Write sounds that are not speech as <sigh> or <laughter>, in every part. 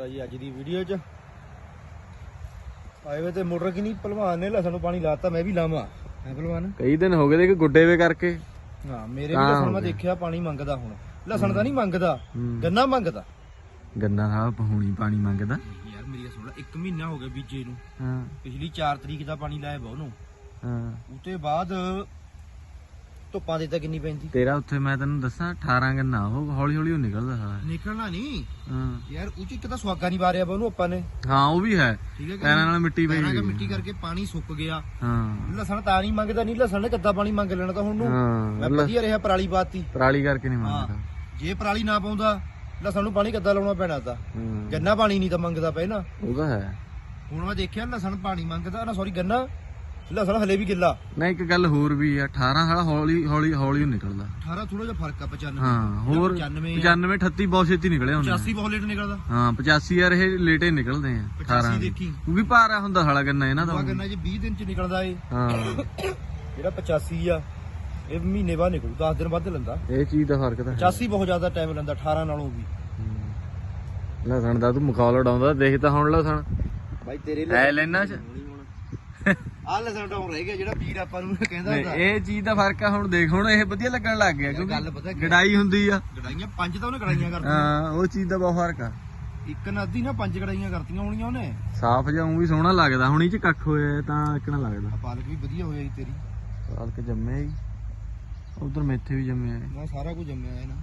ਹੈ ਜੀ ਅੱਜ ਦੀ ਵੀਡੀਓ 'ਚ। ਆਏ ਵੇ ਤੇ ਮੋਟਰ ਕਿ ਨਹੀਂ ਭਲਵਾਨ ਨੇ ਲਸਣ ਨੂੰ ਪਾਣੀ ਲਾਤਾ ਮੈਂ ਵੀ ਲਾਵਾਂ। ਹੈ ਭਲਵਾਨ? ਕਈ ਦਿਨ ਹੋ ਗਏ ਦੇ ਕਿ ਗੁੱਡੇ ਵੇ ਕਰਕੇ। ਹਾਂ ਮੇਰੇ ਵੀ ਲਸਣ ਮੈਂ। ਦੇਖਿਆ ਪਾਣੀ ਮੰਗਦਾ ਹੁਣ। ਲਸਣ ਤਾਂ ਨਹੀਂ ਮੰਗਦਾ। ਗੰਨਾ ਮੰਗਦਾ। ਗੰਨਾ ਸਾਹਿਬ ਪਹੁਣੀ ਪਾਣੀ ਮੰਗਦਾ। ਯਾਰ ਮੇਰੀ ਸੁਣ ਲੈ 1 ਮਹੀਨਾ ਹੋ ਗਿਆ ਬੀਜੇ ਨੂੰ। ਹਾਂ। ਪਿਛਲੀ 4 ਤਰੀਕ ਦਾ ਪਾਣੀ ਲਾਇਆ ਬਾ ਉਹਨੂੰ। ਹਾਂ। ਉਤੇ ਬਾਅਦ ਧੁੱਪਾਂ ਦੇ ਤਾਂ ਕਿੰਨੀ ਪੈਂਦੀ। ਤੇਰਾ ਉੱਥੇ ਮੈਂ ਤੈਨੂੰ ਦੱਸਾਂ 18 ਗੰਨਾ ਉਹ ਹੌਲੀ ਹੌਲੀ ਉਹ ਨਿਕਲਦਾ ਸਾਰਾ। ਨਿਕਲਣਾ ਨਹੀਂ ਹਾਂ। ਯਾਰ ਉਹ 'ਚ ਇੱਕ ਤਾਂ ਸਵਾਗਾ ਨਹੀਂ ਵਾਰਿਆ ਬਾ ਉਹਨੂੰ ਆਪਾਂ ਨੇ। ਹਾਂ ਉਹ ਵੀ ਹੈ। ਠੀਕ ਹੈ ਕਿ ਪੈਰਾਂ ਨਾਲ ਮਿੱਟੀ ਪਈ ਪੈਰਾਂ ਮਿੱਟੀ ਕਰਕੇ ਪਾਣੀ ਸੁੱਕ ਗਿਆ। ਹਾਂ। ਲਸਣ ਤਾਂ ਨਹੀਂ ਮੰਗਦਾ ਨਹੀਂ ਲਸਣ ਨੇ ਕਿੱਦਾਂ ਪਾਣੀ ਮੰਗ ਲੈਣਾ ਤਾਂ ਹੁਣ ਨੂੰ? ਮੈਂ ਵਧੀਆ ਰਿਹਾ ਪਰਾਲੀ ਬਾਤੀ। ਪਰਾਲੀ ਕਰਕੇ ਨਹੀਂ ਮੰਗਦਾ। ਜੇ ਪਰਾਲੀ ਨਾ ਪਾਉਂਦਾ ਲਸਣ ਨੂੰ ਪਾਣੀ ਕਿੱਦਾਂ ਲਾਉਣਾ ਪੈਣਾ ਤਾਂ? ਗੰਨਾ ਪਾਣੀ ਨਹੀਂ ਤਾਂ ਮੰਗਦਾ ਪਹਿਲਾਂ। ਉਹ ਤਾਂ ਹੈ। ਹੁਣ ਮੈਂ ਦੇਖਿਆ ਲਸਣ ਪਾਣੀ ਮੰਗਦਾ ਨਾ ਸੌਰੀ ਗੰਨਾ। ਲਸਣ ਹਲੇ ਵੀ ਗਿੱਲਾ। ਨਾ ਇੱਕ ਗੱਲ ਹੋਰ ਵੀ ਆ 18 ਸਾਲਾ ਹੌਲੀ ਹੌਲੀ ਹੌਲੀ ਨਿਕਲਦਾ। 18 ਥੋੜਾ ਜਿਹਾ ਫ਼ਰਕ ਆ 95 ਹਾਂ ਹੋਰ 95 95 38 ਬਹੁਤ ਛੇਤੀ ਨਿਕਲੇ ਹੁੰਦੇ 85 ਬਹੁਤ ਲੇਟ ਨਿਕਲਦਾ। ਹਾਂ 85 ਯਾਰ ਇਹ ਲੇਟੇ ਨਿਕਲਦੇ ਆ 18 85 ਦੇਖੀ। ਕਿਉਂਕਿ ਭਾਰਾ ਹੁੰਦਾ ਸਾਲਾ ਗੰਨਾ ਇਹਨਾਂ ਦਾ। ਗੰਨਾ ਜੇ 20 ਦਿਨ ਚ ਨਿਕਲਦਾ ਏ। ਹਾਂ। ਜਿਹੜਾ 85 ਆ ਇਹ ਮਹੀਨੇ ਬਾਅਦ ਨਿਕਲੂ 10 ਦਿਨ ਵੱਧ ਲੈਂਦਾ। ਇਹ ਚੀਜ਼ ਦਾ ਫ਼ਰਕ ਤਾਂ ਹੈ। 85 ਬਹੁਤ ਜ਼ਿਆਦਾ ਟਾਈਮ ਲੈਂਦਾ 18 ਨਾਲੋਂ ਵੀ। ਲਸਣ ਦਾ ਤੂੰ ਮਖੌਲ ਉਡਾਉਂਦਾ ਦੇਖ ਤਾਂ ਹੁਣ ਲਸਣ। ਬਾਈ ਤੇਰੇ ਲੈ ਲੈਣਾ <laughs> ਚ ਆ ਲਸਣ ਡਾਉਣ ਰਹਿ ਗਿਆ ਜਿਹੜਾ ਵੀਰ ਆਪਾਂ ਨੂੰ ਕਹਿੰਦਾ ਨਹੀਂ, ਹੁੰਦਾ। ਇਹ ਚੀਜ਼ ਦਾ ਫ਼ਰਕ ਆ ਹੁਣ ਦੇਖ ਹੁਣ ਇਹ ਵਧੀਆ ਲੱਗਣ ਲੱਗ ਗਿਆ ਗੱਲ ਪਤਾ ਕਿਉਂਕਿ ਕੀ- ਗੜਾਈ ਹੁੰਦੀ ਆ। ਗੜਾਈਆਂ ਪੰਜ ਤਾਂ ਉਹਨੇ ਗੜਾਈਆਂ ਕਰਤੀਆਂ। ਹਾਂ ਉਹ ਚੀਜ਼ ਦਾ ਬਹੁਤ ਫ਼ਰਕ ਆ। ਇੱਕ ਨਦੀ ਨਾ ਪੰਜ ਗੜਾਈਆਂ ਕਰਤੀਆਂ ਹੋਣੀਆਂ ਉਹਨੇ। ਸਾਫ਼ ਜਿਹਾ ਊਂ ਵੀ ਸੋਹਣਾ ਲੱਗਦਾ ਹੁਣ ਇਹ ਚ ਕੱਖ ਹੋਇਆ ਤਾਂ ਇਕਣਾ ਲੱਗਦਾ। ਆ ਪਾਲਕ ਵੀ ਵਧੀਆ ਹੋਇਆ ਜੀ ਤੇਰੀ। ਪਾਲਕ ਜੰਮੇ ਹੀ ਉਧਰ ਮੇਥੇ ਵੀ ਜੰਮੇ ਆ ਨਾ ਸਾਰਾ ਕੁਝ ਜੰਮਿਆ ਹੈ ਨਾ।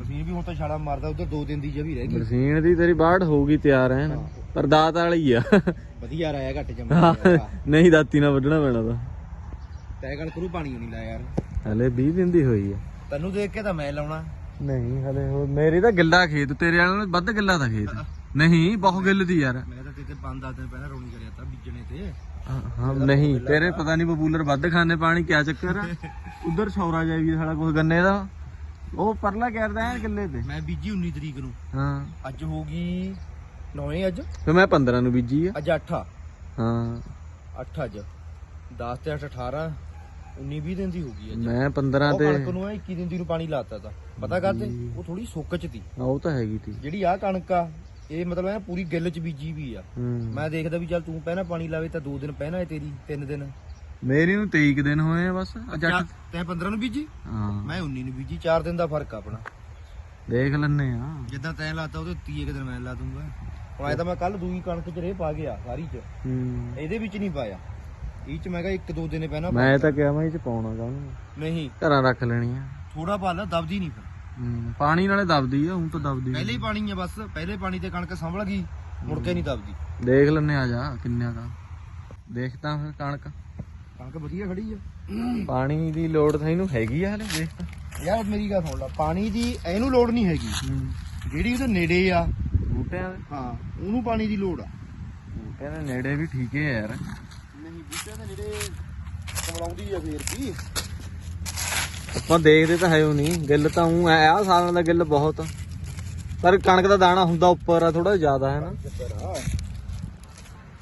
ਮਸ਼ੀਨ ਵੀ ਹੁਣ ਤਾਂ ਛਾਲਾ ਮਾਰਦਾ ਉਧਰ ਦੋ ਦਿਨ ਦੀ ਜਵੀ ਰਹਿ ਗਈ। ਬਰਸੀਨ ਦੀ ਤੇਰੀ ਬਾੜ ਹੋਊਗੀ ਤਿਆਰ ਹੈ। ਨਾ ਪਰ ਦਾਤ ਵਾਲੀ ਆ। ਵਧੀਆ ਰਾਇਆ ਘੱਟ ਜੰਮਿਆ ਨਹੀਂ ਦਾਤੀ ਨਾਲ ਵੱਢਣਾ ਪੈਣਾ ਤਾਂ। ਤੈ ਗੱਲ ਕਰੂ ਪਾਣੀ ਨਹੀਂ ਲਾਇਆ ਯਾਰ। ਹਲੇ 20 ਦਿਨ ਦੀ ਹੋਈ ਆ। ਤੈਨੂੰ ਦੇਖ ਕੇ ਤਾਂ ਮੈਂ ਲਾਉਣਾ। ਨਹੀਂ ਹਲੇ ਮੇਰੀ ਤਾਂ ਗਿੱਲਾ ਖੇਤ ਤੇਰੇ ਵਾਲੇ ਨਾਲ ਵੱਧ ਗਿੱਲਾ ਤਾਂ ਖੇਤ। ਨਹੀਂ ਬਹੁਤ ਗਿੱਲ ਦੀ ਯਾਰ। ਮੈਂ ਤਾਂ ਪੰਜ ਦਸ ਦਿਨ ਪਹਿਲਾਂ ਰੋਣੀ ਕਰਿਆ ਤਾਂ ਬੀਜਣੇ ਤੇ। ਹਾਂ, ਨਹੀਂ ਤੇਰੇ ਪਤਾ ਨਹੀਂ ਪਪੂਲਰ ਵੱਧ ਖਾਣੇ ਪਾਣੀ ਕਿਆ ਚੱਕਰ ਆ। <laughs> ਉਧਰ ਛੌਰਾ ਜਾਈਏ ਸਾਲਾ ਕੁਝ ਗੰਨੇ ਦਾ। ਉਹ ਪਰਲਾ ਕਰਦਾ ਹੈ ਗਿੱਲੇ ਤੇ। ਮੈਂ ਬੀਜੀ 19 ਤਰੀਕ ਨੂੰ। ਹਾਂ। ਅੱਜ ਹੋ ਗਈ 9 ਅੱਜ? ਫੇ ਮੈਂ 15 ਨੂੰ ਬੀਜੀ ਆ। ਅੱਜ 8 ਹਾਂ। 8 ਅੱਜ। 10 ਤੇ 8 18 19 20 ਦਿਨ ਦੀ ਹੋ ਗਈ ਅੱਜ। ਮੈਂ 15 ਉਹ ਤੇ ਕਣਕ ਨੂੰ ਐ 21 ਦਿਨ ਦੀ ਨੂੰ ਪਾਣੀ ਲਾਤਾ ਤਾ। ਪਤਾ ਕਾਤੇ ਉਹ ਥੋੜੀ ਸੁੱਕ ਚ ਤੀ। ਹਾਂ, ਉਹ ਤਾਂ ਹੈਗੀ ਤੀ। ਜਿਹੜੀ ਆ ਕਣਕ ਆ ਇਹ ਮਤਲਬ ਐ ਪੂਰੀ ਗਿੱਲ ਚ ਬੀਜੀ ਵੀ ਆ। ਹੂੰ। ਮੈਂ ਦੇਖਦਾ ਵੀ ਚੱਲ ਤੂੰ ਪਹਿਲਾਂ ਪਾਣੀ ਲਾਵੇ ਤਾਂ 2 ਦਿਨ ਪਹਿਲਾਂ ਹੈ ਤੇਰੀ 3 ਦਿਨ। ਮੇਰੀ ਨੂੰ 23 ਕੁ ਦਿਨ ਹੋਏ ਆ ਬਸ। ਅੱਜ ਅੱਠ- ਤੈਂ 15 ਨੂੰ ਬੀਜੀ? ਹਾਂ। ਮੈਂ 19 ਨੂੰ ਬੀਜੀ। 4 ਦਿਨ ਦਾ ਫ਼ਰਕ ਆ ਆਪਣਾ। ਦੇਖ ਲੈਨੇ ਆ ਜਿੱਦਾਂ ਤੈਂ ਲਾਤਾ ਉਹਦੇ 30 ਕੁ ਦਿਨ ਮੈਂ ਲਾ ਦੂੰਗਾ। ਹੁਣ ਤਾਂ ਮੈਂ ਕੱਲ ਦੂਈ ਕਣਕ ਚ ਰੇ ਪਾ ਗਿਆ ਸਾਰੀ ਚ। ਹੂੰ। ਇਹਦੇ ਵਿੱਚ ਨਹੀਂ ਪਾਇਆ। ਇਹ ਚ ਮੈਂ ਕਿਹਾ ਇੱਕ ਦੋ ਦਿਨ ਪਹਿਲਾਂ ਮੈਂ ਤਾਂ ਕਿਹਾ ਮੈਂ ਇਹ ਚ ਪਾਉਣਾ ਕਾਹਨੂੰ ਨਹੀਂ। ਘਰਾਂ ਰੱਖ ਲੈਣੀ ਆ। ਥੋੜਾ ਪਾ ਲੈ ਦਬਦੀ ਨਹੀਂ ਫਿਰ। ਹੂੰ ਪਾਣੀ ਨਾਲੇ ਦਬਦੀ ਆ ਹੁਣ ਤਾਂ ਦਬਦੀ। ਪਹਿਲੇ ਹੀ ਪਾਣੀ ਆ ਬਸ ਪਹਿਲੇ ਪਾਣੀ ਤੇ ਕਣਕ ਸੰਭਲ ਗਈ ਮੁੜ ਕੇ ਨਹੀਂ ਦਬਦੀ। ਦੇਖ ਲੈਨੇ ਆ ਜਾ ਕਿੰਨਿਆਂ ਦਾ ਦੇਖਦਾ ਫਿਰ ਕਣਕ। ਕਣਕ ਵਧੀਆ ਖੜੀ ਆ। ਪਾਣੀ ਦੀ ਲੋੜ ਤਾਂ ਇਹਨੂੰ ਹੈਗੀ ਆ ਹਲੇ ਦੇਖ ਯਾਰ ਮੇਰੀ ਗੱਲ ਸੁਣ ਲੈ ਪਾਣੀ ਦੀ ਇਹਨੂੰ ਲੋੜ ਨਹੀਂ ਹੈਗੀ। ਜਿਹੜੀ ਉਹਦੇ ਨੇੜੇ ਆ ਬੂਟਿਆਂ ਦੇ ਹਾਂ ਉਹਨੂੰ ਪਾਣੀ ਦੀ ਲੋੜ ਆ। ਬੂਟਿਆਂ ਦੇ ਨੇੜੇ ਵੀ ਠੀਕ ਹੈ ਯਾਰ। ਨਹੀਂ ਬੂਟਿਆਂ ਦੇ ਨੇੜੇ ਕਮਲਾਉਂਦੀ ਆ ਫੇਰ ਵੀ। ਆਪਾਂ ਦੇਖਦੇ ਤਾਂ ਹੈ ਉਹ ਨਹੀਂ। ਗਿੱਲ ਤਾਂ ਉਹ ਐ ਆ ਸਾਲਾਂ ਦਾ ਗਿੱਲ ਬਹੁਤ। ਆ। ਪਰ ਕਣਕ ਦਾ ਦਾਣਾ ਹੁੰਦਾ ਉੱਪਰ ਆ ਥੋੜਾ ਜ਼ਿਆਦਾ ਹੈ ਨਾ? ਆ।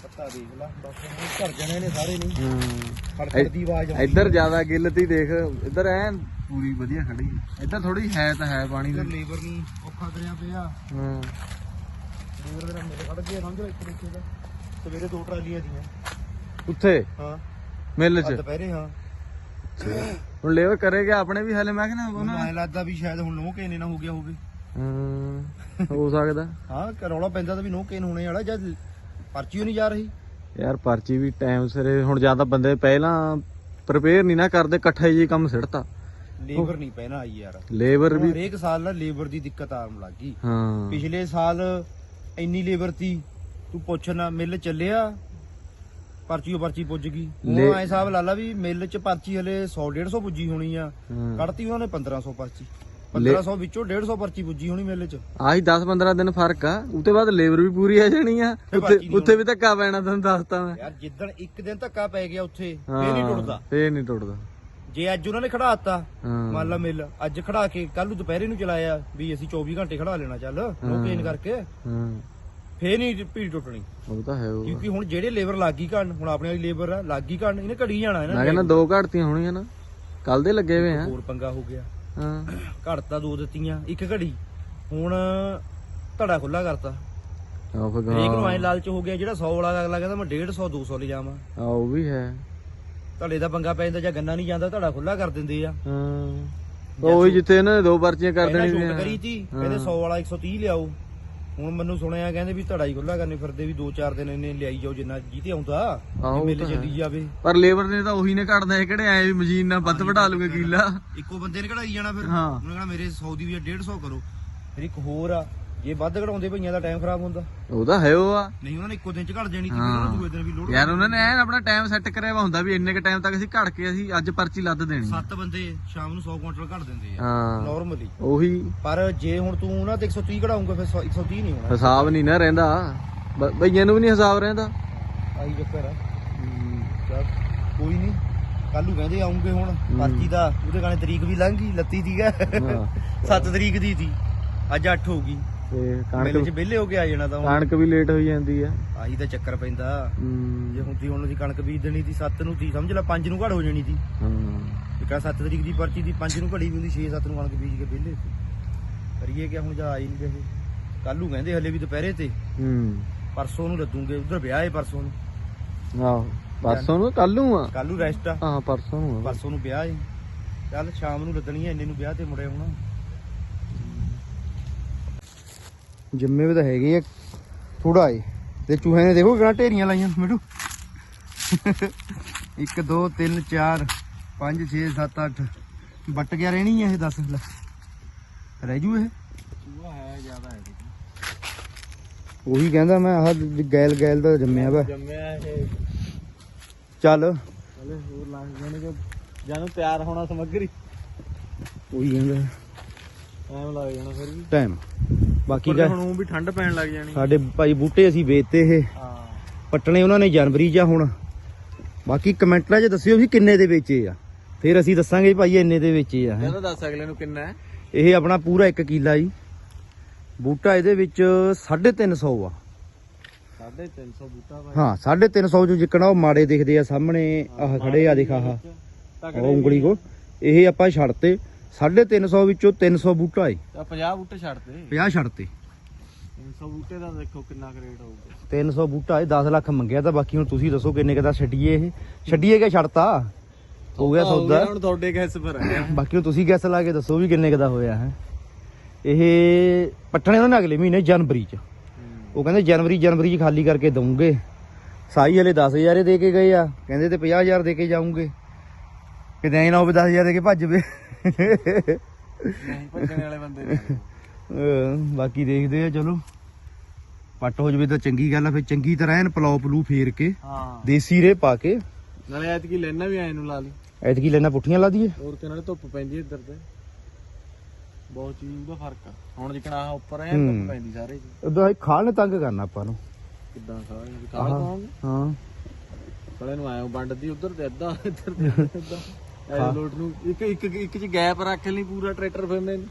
ਪੱਤਾ ਦੇਖ ਲੈ ਬਸ ਘਰ ਜਾਣੇ ਨੇ ਸਾਰੇ ਨਹੀਂ। ਹੂੰ। ਦੀ ਆਵਾਜ਼ ਇੱਧਰ ਜ਼ਿਆਦਾ ਗਿੱਲ ਤੀ ਦੇਖ ਇੱਧਰ ਐ ਪੂਰੀ ਵਧੀਆ ਖੜੀ। ਆ। ਇੱਧਰ ਥੋੜੀ ਹੈ ਤਾਂ ਹੈ ਪਾਣੀ ਦੀ ਲੇਬਰ ਨੂੰ ਔਖਾ ਕਰਿਆ ਪਿਆ। ਹਾਂ। ਲੇਬਰ ਮੇਰਾ ਮੇਰੇ ਖੜ ਗਿਆ ਸਮਝ ਲੈ ਇੱਕ ਦੇਖੇ ਦਾ ਸਵੇਰੇ ਦੋ ਟਰਾਲੀਆਂ ਦੀਆਂ ਉੱਥੇ? ਹਾਂ। ਮਿੱਲ ਆ 'ਚ ਦੁਪਹਿਰੇ ਹਾਂ। ਹੁਣ ਲੇਬਰ ਕਰੇਗਾ ਆਪਣੇ ਵੀ ਹਲੇ? ਮੈਂ ਕਹਿੰਦਾ ਮੈਨੂੰ ਉਹਨਾਂ ਐ ਲੱਗਦਾ ਵੀ ਸ਼ਾਇਦ ਹੁਣ ਨੋ ਕੇਨੇ ਨਾ ਹੋ ਗਿਆ ਹੋਵੇ। ਹਾਂ ਹੋ ਸਕਦਾ। ਹਾਂ ਕਰੌਲਾ ਪੈਂਦਾ ਤਾਂ ਵੀ ਨੋ ਕੇਨ ਹੋਣੇ ਵਾਲਾ ਜਦ ਪਰਚੀ ਓ ਨਹੀਂ ਜਾ ਰਹੀ। ਯਾਰ ਪਰਚੀ ਵੀ ਟਾਈਮ ਸਿਰੇ ਹੁਣ ਜ਼ਿਆਦਾ ਬੰਦੇ ਪਹਿਲਾਂ ਪ੍ਰਪੇਅਰ ਨਹੀਂ ਨਾ ਕਰਦੇ ਇਕੱਠਾ ਕੰਮ ਲੇਬਰ ਨਹੀਂ ਆਈ ਯਾਰ। ਲੇਬਰ ਵੀ ਹਰੇਕ ਸਾਲ ਨਾ ਲੇਬਰ ਦੀ ਦਿੱਕਤ ਆਉਣ ਲੱਗ ਗਈ। ਹਾਂ। ਪਿਛਲੇ ਸਾਲ ਇੰਨੀ ਲੇਬਰ ਤੀ ਤੂੰ ਪੁੱਛ ਨਾ ਮਿੱਲ ਚੱਲਿਆ ਪਰਚੀ ਓ ਪਰਚੀ ਪੁੱਜ ਗਈ। ਹੁਣ ਐ ਹਿਸਾਬ ਲਾ ਲਾ ਵੀ ਮਿੱਲ 'ਚ ਪਰਚੀ ਹਲੇ 100 150 ਪੁੱਜੀ ਹੋਣੀ ਆ। ਕੱਢਤੀ ਉਹਨਾਂ ਨੇ 1500 ਪਰਚੀ। ਲੇ- 1500 ਵਿੱਚੋਂ 150 ਪਰਚੀ ਪੁੱਜੀ ਹੋਣੀ ਮਿੱਲ 'ਚ। ਆਹੀ 10-15 ਦਿਨ ਫ਼ਰਕ ਆ ਉਤੇ ਬਾਅਦ ਲੇਬਰ ਵੀ ਪੂਰੀ ਆ ਜਾਣੀ ਆ। ਉੱਥੇ ਉੱਥੇ ਵੀ ਧੱਕਾ ਪੈਣਾ ਤੁਹਾਨੂੰ ਦੱਸਤਾ ਮੈਂ। ਯਾਰ ਜਿੱਦਣ ਇੱਕ ਦਿਨ ਧੱਕਾ ਪੈ ਗਿਆ ਉੱਥੇ ਫੇਰ ਨਹੀਂ ਟੁੱਟਦਾ। ਫੇਰ ਨਹੀਂ ਟੁੱਟਦਾ। ਜੇ ਅੱਜ ਉਹਨਾਂ ਨੇ ਖੜਾਤਾ ਹਾਂ। ਮੰਨ ਲਾ ਮਿਲ ਅੱਜ ਖੜਾ ਕੇ ਕੱਲ ਨੂੰ ਦੁਪਹਿਰੇ ਨੂੰ ਚਲਾਇਆ ਵੀ ਅਸੀਂ 24 ਘੰਟੇ ਖੜਾ ਲੈਣਾ ਚੱਲ ਨੋ ਕੇਨ ਕਰਕੇ ਹਾਂ। ਫੇਰ ਨਹੀਂ ਭੀੜ ਟੁੱਟਣੀ। ਉਹ ਤਾਂ ਹੈ ਉਹ। ਕਿਉਂਕਿ ਹੁਣ ਜਿਹੜੇ ਲੇਬਰ ਲੱਗੀ ਘਣ ਹੁਣ ਆਪਣੇ ਵਾਲੀ ਲੇਬਰ ਆ ਲੱਗੀ ਘਣ ਇਹਨੇ ਘੜੀ ਜਾਣਾ ਮੈਂ ਕਹਿੰਦਾ ਦੋ ਘੜਤੀਆਂ ਹੋਣੀਆਂ ਨਾ ਕੱਲ ਦੇ ਲੱਗੇ ਹੋਏ ਆ। ਹੋਰ ਪੰਗਾ ਹੋ ਗਿਆ। ਹਾਂ। ਘੜਤਾ ਦੋ ਦਿੱਤੀਆਂ ਇੱਕ ਘੜੀ। ਹੁਣ ਧੜਾ ਖੁੱਲਾ ਕਰਤਾ। ਆ ਫਿਰ ਹਰੇਕ ਨੂੰ ਐ ਹਾਂ ਲਾਲਚ ਹੋ ਗਿਆ ਜਿਹੜਾ 100 ਵਾਲਾ ਅਗਲਾ ਕਹਿੰਦਾ ਮੈਂ 150 200 ਲੈ ਜਾਵਾਂ। ਆ, ਉਹ ਵੀ ਹੈ। ਧੜੇ ਦਾ ਪੰਗਾ ਪੈ ਜਾਂਦਾ ਜਾਂ ਗੰਨਾ ਨਹੀਂ ਜਾਂਦਾ ਧੜਾ ਖੁੱਲਾ ਕਰ ਦਿੰਦੇ ਆ। ਹਾਂ। ਉਹ ਹੀ ਜਿੱਥੇ ਇਹਨਾਂ ਨੇ ਦੋ ਪਰਚੀਆਂ ਕਰ ਪਹਿਲਾਂ ਦੇਣੀ ਛੋਟ ਕਰੀ ਤੀ ਕਹਿੰਦੇ 100 ਵਾਲਾ 130 ਲਿਆਓ। ਹੁਣ ਮੈਨੂੰ ਸੁਣਿਆ ਕਹਿੰਦੇ ਵੀ ਧੜਾ ਹੀ ਖੁੱਲਾ ਕਰਨੇ ਫਿਰਦੇ ਵੀ 2-4 ਦਿਨ ਇਹਨੇ ਲਿਆਈ ਜਾਓ ਜਿੰਨਾ ਜੀਤੇ ਆਉਂਦਾ ਆਹੋ, ਜੇ ਉਹ ਮੇਲੇ ਤਾਂ ਚੱਲੀ ਜਾਵੇ। ਪਰ ਲੇਬਰ ਨੇ ਤਾਂ ਉਹੀ ਨੇ ਘਟਦਾ ਹੈ ਕਿਹੜੇ ਐ ਵੀ ਮਸ਼ੀਨ ਨਾਲ ਵੱਧ ਵਢਾ ਲੂਗੇ ਕੀਲਾ। ਇੱਕੋ ਬੰਦੇ ਨੇ ਕਢਾਈ ਜਾਣਾ ਫਿਰ। ਹਾਂ। ਉਹਨੇ ਕਹਣਾ ਮੇਰੇ 100 ਦੀ ਵੀ 150 ਕਰੋ। ਫਿਰ ਇੱਕ ਹੋਰ ਆ ਜੇ ਵੱਧ ਕਢਾਉਂਦੇ ਭਈਆਂ ਦਾ ਟਾਈਮ ਖਰਾਬ ਹੁੰਦਾ। ਉਹ ਤਾਂ ਹੈ ਉਹ ਆ। ਨਹੀਂ ਉਹਨਾਂ ਨੇ ਇੱਕੋ ਦਿਨ ਚ ਘੜ ਜਾਣੀ ਸੀ ਦੂਏ ਦਿਨ ਵੀ ਲੋਡ ਯਾਰ ਉਹਨਾਂ ਨੇ ਐਨ ਆਪਣਾ ਟਾਈਮ ਸੈੱਟ ਕਰਿਆ ਵਾ ਹੁੰਦਾ ਵੀ ਇੰਨੇ ਕ ਟਾਈਮ ਤੱਕ ਅਸੀਂ ਘੜ ਕੇ ਅਸੀਂ ਅੱਜ ਪਰਚੀ ਲੱਦ ਦੇਣੀ। ਸੱਤ ਬੰਦੇ ਸ਼ਾਮ ਨੂੰ 100 ਕੁਇੰਟਲ ਘੜ ਦਿੰਦੇ ਆ ਹਾਂ। ਨਾਰਮਲੀ ਉਹੀ। ਪਰ ਜੇ ਹੁਣ ਤੂੰ ਉਹਨਾਂ ਤੇ 130 ਕਢਾਉਂਗਾ ਫਿਰ 100 130 ਨਹੀਂ ਹੋਣਾ। ਹਿਸਾਬ ਨਹੀਂ ਨਾ ਰਹਿੰਦਾ। ਬਈਆਂ ਨੂੰ ਵੀ ਨਹੀਂ ਹਿਸਾਬ ਰਹਿੰਦਾ। ਆਹੀ ਚੱਕਰ ਆ। ਕੋਈ ਨਹੀਂ। ਕੱਲ ਨੂੰ ਕਹਿੰਦੇ ਆਉਂਗੇ ਹੁਣ ਪਰਚੀ ਦਾ ਉਹਦੇ ਗਾਣੇ ਤਰੀਕ ਵੀ ਲੰਘ ਗਈ ਲੱਤੀ ਦੀ ਗਾ ਹਾਂ। 7 ਤਰੀਕ ਦੀ ਸੀ। ਅੱਜ 8 ਹੋ ਗਈ। ਤੇ ਮੇਲੇ 'ਚ ਕਣਕ ਵਿਹਲੇ ਹੋ ਕੇ ਆ ਜਾਣਾ ਤਾਂ ਹੁਣ। ਕਣਕ ਵੀ ਲੇਟ ਹੋਈ ਜਾਂਦੀ ਆ। ਆਹੀ ਤਾਂ ਚੱਕਰ ਪੈਂਦਾ। ਜੇ ਹੁੰਦੀ ਹੁਣ ਦੀ ਕਣਕ ਬੀਜ ਦੇਣੀ ਸੀ 7 ਨੂੰ ਸੀ ਸਮਝ ਲੈ 5 ਨੂੰ ਘੜ ਹੋ ਜਾਣੀ ਸੀ। ਹਾਂ। ਇੱਕ 7 ਤਰੀਕ ਦੀ ਪਰਚੀ ਦੀ 5 ਨੂੰ ਘੜੀ ਵੀ ਹੁੰਦੀ 6-7 ਨੂੰ ਕਣਕ ਬੀਜ ਕੇ ਵਿਹਲੇ ਸੀ। ਕਰੀਏ ਕਿ ਹੁਣ ਜਾ ਆਈ ਨਹੀਂ ਰਹੇ ਕੱਲ ਕਹਿੰਦੇ ਹਲੇ ਵੀ ਦੁਪਹਿਰੇ ਤੇ। ਹੂੰ। ਪਰਸੋਂ ਨੂੰ ਲੱਦੂਗੇ ਉਧਰ ਵਿਆਹ ਹੈ ਪਰਸੋਂ ਨੂੰ। ਆਹੋ ਪਰਸੋਂ ਨੂੰ ਕੱਲ ਨੂੰ ਆ? ਕੱਲ ਰੈਸਟ ਆ। ਹਾਂ ਪਰਸੋਂ ਨੂੰ ਆ। ਪਰਸੋਂ ਨੂੰ ਵਿਆਹ ਹੈ ਚੱਲ ਸ਼ਾਮ ਨੂੰ ਲੱਦਣੀ ਹੈ ਇੰਨੇ ਨੂੰ ਵਿਆਹ ਤੇ ਮੁੜੇ ਹੋਣਾ। ਜੰਮੇ ਵੀ ਤਾਂ ਹੈਗੇ ਆ ਥੋੜਾ ਏ। ਤੇ ਚੂਹੇ ਨੇ ਦੇਖੋ ਕਿਹੜਾ ਢੇਰੀਆਂ ਲਾਈਆਂ ਮਿੱਟੂ 1 2 3 4 5 6 7 8 ਵੱਟ ਗਿਆ ਰਹਿਣੀ ਇਹ 10 ਲੈ। ਰਹਿ ਜੂ ਇਹ? ਚੂਹਾ ਹੈ ਜ਼ਿਆਦਾ ਹੈ। ਉਹੀ ਕਹਿੰਦਾ ਮੈਂ ਆਹ ਗੈਲ ਗੈਲ ਦਾ ਜੰਮਿਆ ਵਾ। ਜੰਮਿਆ ਇਹ। ਚੱਲ। ਹਲੇ ਹੋਰ ਲੱਗ ਜਾਣੇ ਕਿ ਜਾਨੂੰ ਤਿਆਰ ਹੋਣਾ ਸਮੱਗਰੀ। ਉਹੀ ਕਹਿੰਦਾ। ਟਾਈਮ ਲੱਗ ਜਾਣਾ ਫਿਰ ਵੀ। ਟਾਈਮ ਬਾਕੀ ਦਾ ਹੁਣ ਵੀ ਠੰਡ ਪੈਣ ਲੱਗ ਜਾਣੀ। ਸਾਡੇ ਭਾਈ ਬੂਟੇ ਅਸੀਂ ਵੇਚਤੇ ਇਹ। ਹਾਂ। ਪੱਟਣੇ ਉਹਨਾਂ ਨੇ ਜਨਵਰੀ ਜਾਂ ਹੁਣ। ਬਾਕੀ ਕਮੈਂਟਾਂ 'ਚ ਦੱਸਿਓ ਵੀ ਕਿੰਨੇ ਦੇ ਵੇਚੇ ਆ। ਫਿਰ ਅਸੀਂ ਦੱਸਾਂਗੇ ਭਾਈ ਇੰਨੇ ਦੇ ਵੇਚੇ ਆ। ਕਹਿੰਦਾ ਦੱਸ ਅਗਲੇ ਨੂੰ ਕਿੰਨਾ ਹੈ। ਇਹ ਆਪਣਾ ਪੂਰਾ 1 ਕਿੱਲਾ ਜੀ। ਬੂਟਾ ਇਹਦੇ ਵਿੱਚ 350 ਆ। 350 ਬੂਟਾ ਹਾਂ 350 ਜੋ ਜਿੱਕਣਾ ਉਹ ਮਾੜੇ ਦਿਖਦੇ ਆ ਸਾਹਮਣੇ। ਆਹ ਖੜੇ ਆ ਦਿਖਾ ਆਹ। ਉਹ ਉਂਗਲੀ ਕੋ ਇਹ ਆਪਾਂ ਛੱਡਤੇ। 350 ਵਿੱਚੋਂ 300 ਬੂਟਾ ਏ। ਤਾਂ 50 ਬੂਟੇ ਛੱਡਤੇ 50 ਛੱਡਤੇ 300 ਬੂਟੇ ਦਾ ਦੇਖੋ ਕਿੰਨਾ ਕੁ ਰੇਟ ਹੋਊਗਾ। 300 ਬੂਟਾ ਏ 10 ਲੱਖ ਮੰਗਿਆ ਤਾਂ ਬਾਕੀ ਹੁਣ ਤੁਸੀਂ ਦੱਸੋ ਕਿੰਨੇ ਕੁ ਦਾ ਛੱਡੀਏ ਇਹ। ਛੱਡੀਏ ਕਿ ਛੱਡਤਾ? ਹੋ ਗਿਆ ਸੌਦਾ। ਹੁਣ ਤੁਹਾਡੇ ਗੈਸ ਪਰ। ਆ ਬਾਕੀ ਹੁਣ ਤੁਸੀਂ ਗੈਸ ਲਾ ਕੇ ਦੱਸੋ ਵੀ ਕਿੰਨੇ ਕੁ ਦਾ ਹੋਇਆ ਹੈ। ਇਹ ਪੱਟਣੇ ਉਹਨਾਂ ਨੇ ਅਗਲੇ ਮਹੀਨੇ ਜਨਵਰੀ ਚ। ਉਹ ਕਹਿੰਦੇ ਜਨਵਰੀ ਜਨਵਰੀ ਚ ਖਾਲੀ ਕਰਕੇ ਦਊਂਗੇ। ਸਾਈ ਹਲੇ 10000 ਦੇ ਕੇ ਗਏ ਆ। ਕਹਿੰਦੇ ਤੇ 50000 ਦੇ ਕੇ ਜਾਉਂਗੇ ਕਿਤੇ ਐ ਨਾ ਹੋਵੇ 10000 ਦੇ ਕੇ ਭੱਜ ਵੇ ਨਹੀਂ ਭੱਜਣ ਵਾਲੇ ਬੰਦੇ ਨੇ ਅਹ ਬਾਕੀ ਦੇਖਦੇ ਆ ਚਲੋ। ਪੱਟ ਹੋ ਜਵੇ ਤਾਂ ਚੰਗੀ ਗੱਲ ਆ ਫਿਰ ਚੰਗੀ ਤਰ੍ਹਾਂ ਐਨ ਪਲਾਉ ਪਲੂ ਫੇਰ ਕੇ। ਹਾਂ। ਦੇਸੀ ਰੇ ਪਾ ਕੇ। ਨਾਲੇ ਐਤਕੀ ਲੈਣਾ ਵੀ ਆਏ ਨੂੰ ਲਾ ਲਈ। ਐਤਕੀ ਲੈਣਾ ਪੁੱਠੀਆਂ ਲਾ ਦਈਏ। ਹੋਰ ਕਿ ਨਾਲੇ ਧੁੱਪ ਪੈਂਦੀ ਇੱਧਰ ਤੇ? ਬਹੁਤ ਚੀਜ਼ ਦਾ ਫ਼ਰਕ ਆ। ਹੁਣ ਜਿਕਣਾ ਆਹ ਉੱਪਰ ਐ। ਧੁੱਪ ਪੈਂਦੀ ਸਾਰੇ ਜੀ। ਉਦੋਂ ਖਾਲ ਨੇ ਤੰਗ ਕਰਨਾ ਆਪਾਂ ਨੂੰ। ਕਿੱਦਾਂ ਖਾਲ? ਪਾਉਂਗੇ ਹਾਂ। ਸਾਲੇ ਨੂੰ ਆਇਓ ਵੰਡਦੀ ਉਧਰ ਤੇ ਅੱਧਾ ਇੱਧਰ ਤੇ ਅੱਧਾ। ਐ ਲੋਟ ਨੂੰ। ਇੱਕ ਇੱਕ ਇੱਕ ਚ ਗੈਪ ਰੱਖ ਲਈ ਪੂਰਾ ਟਰੈਕਟਰ ਫਿਰਨੇ ਨੂੰ।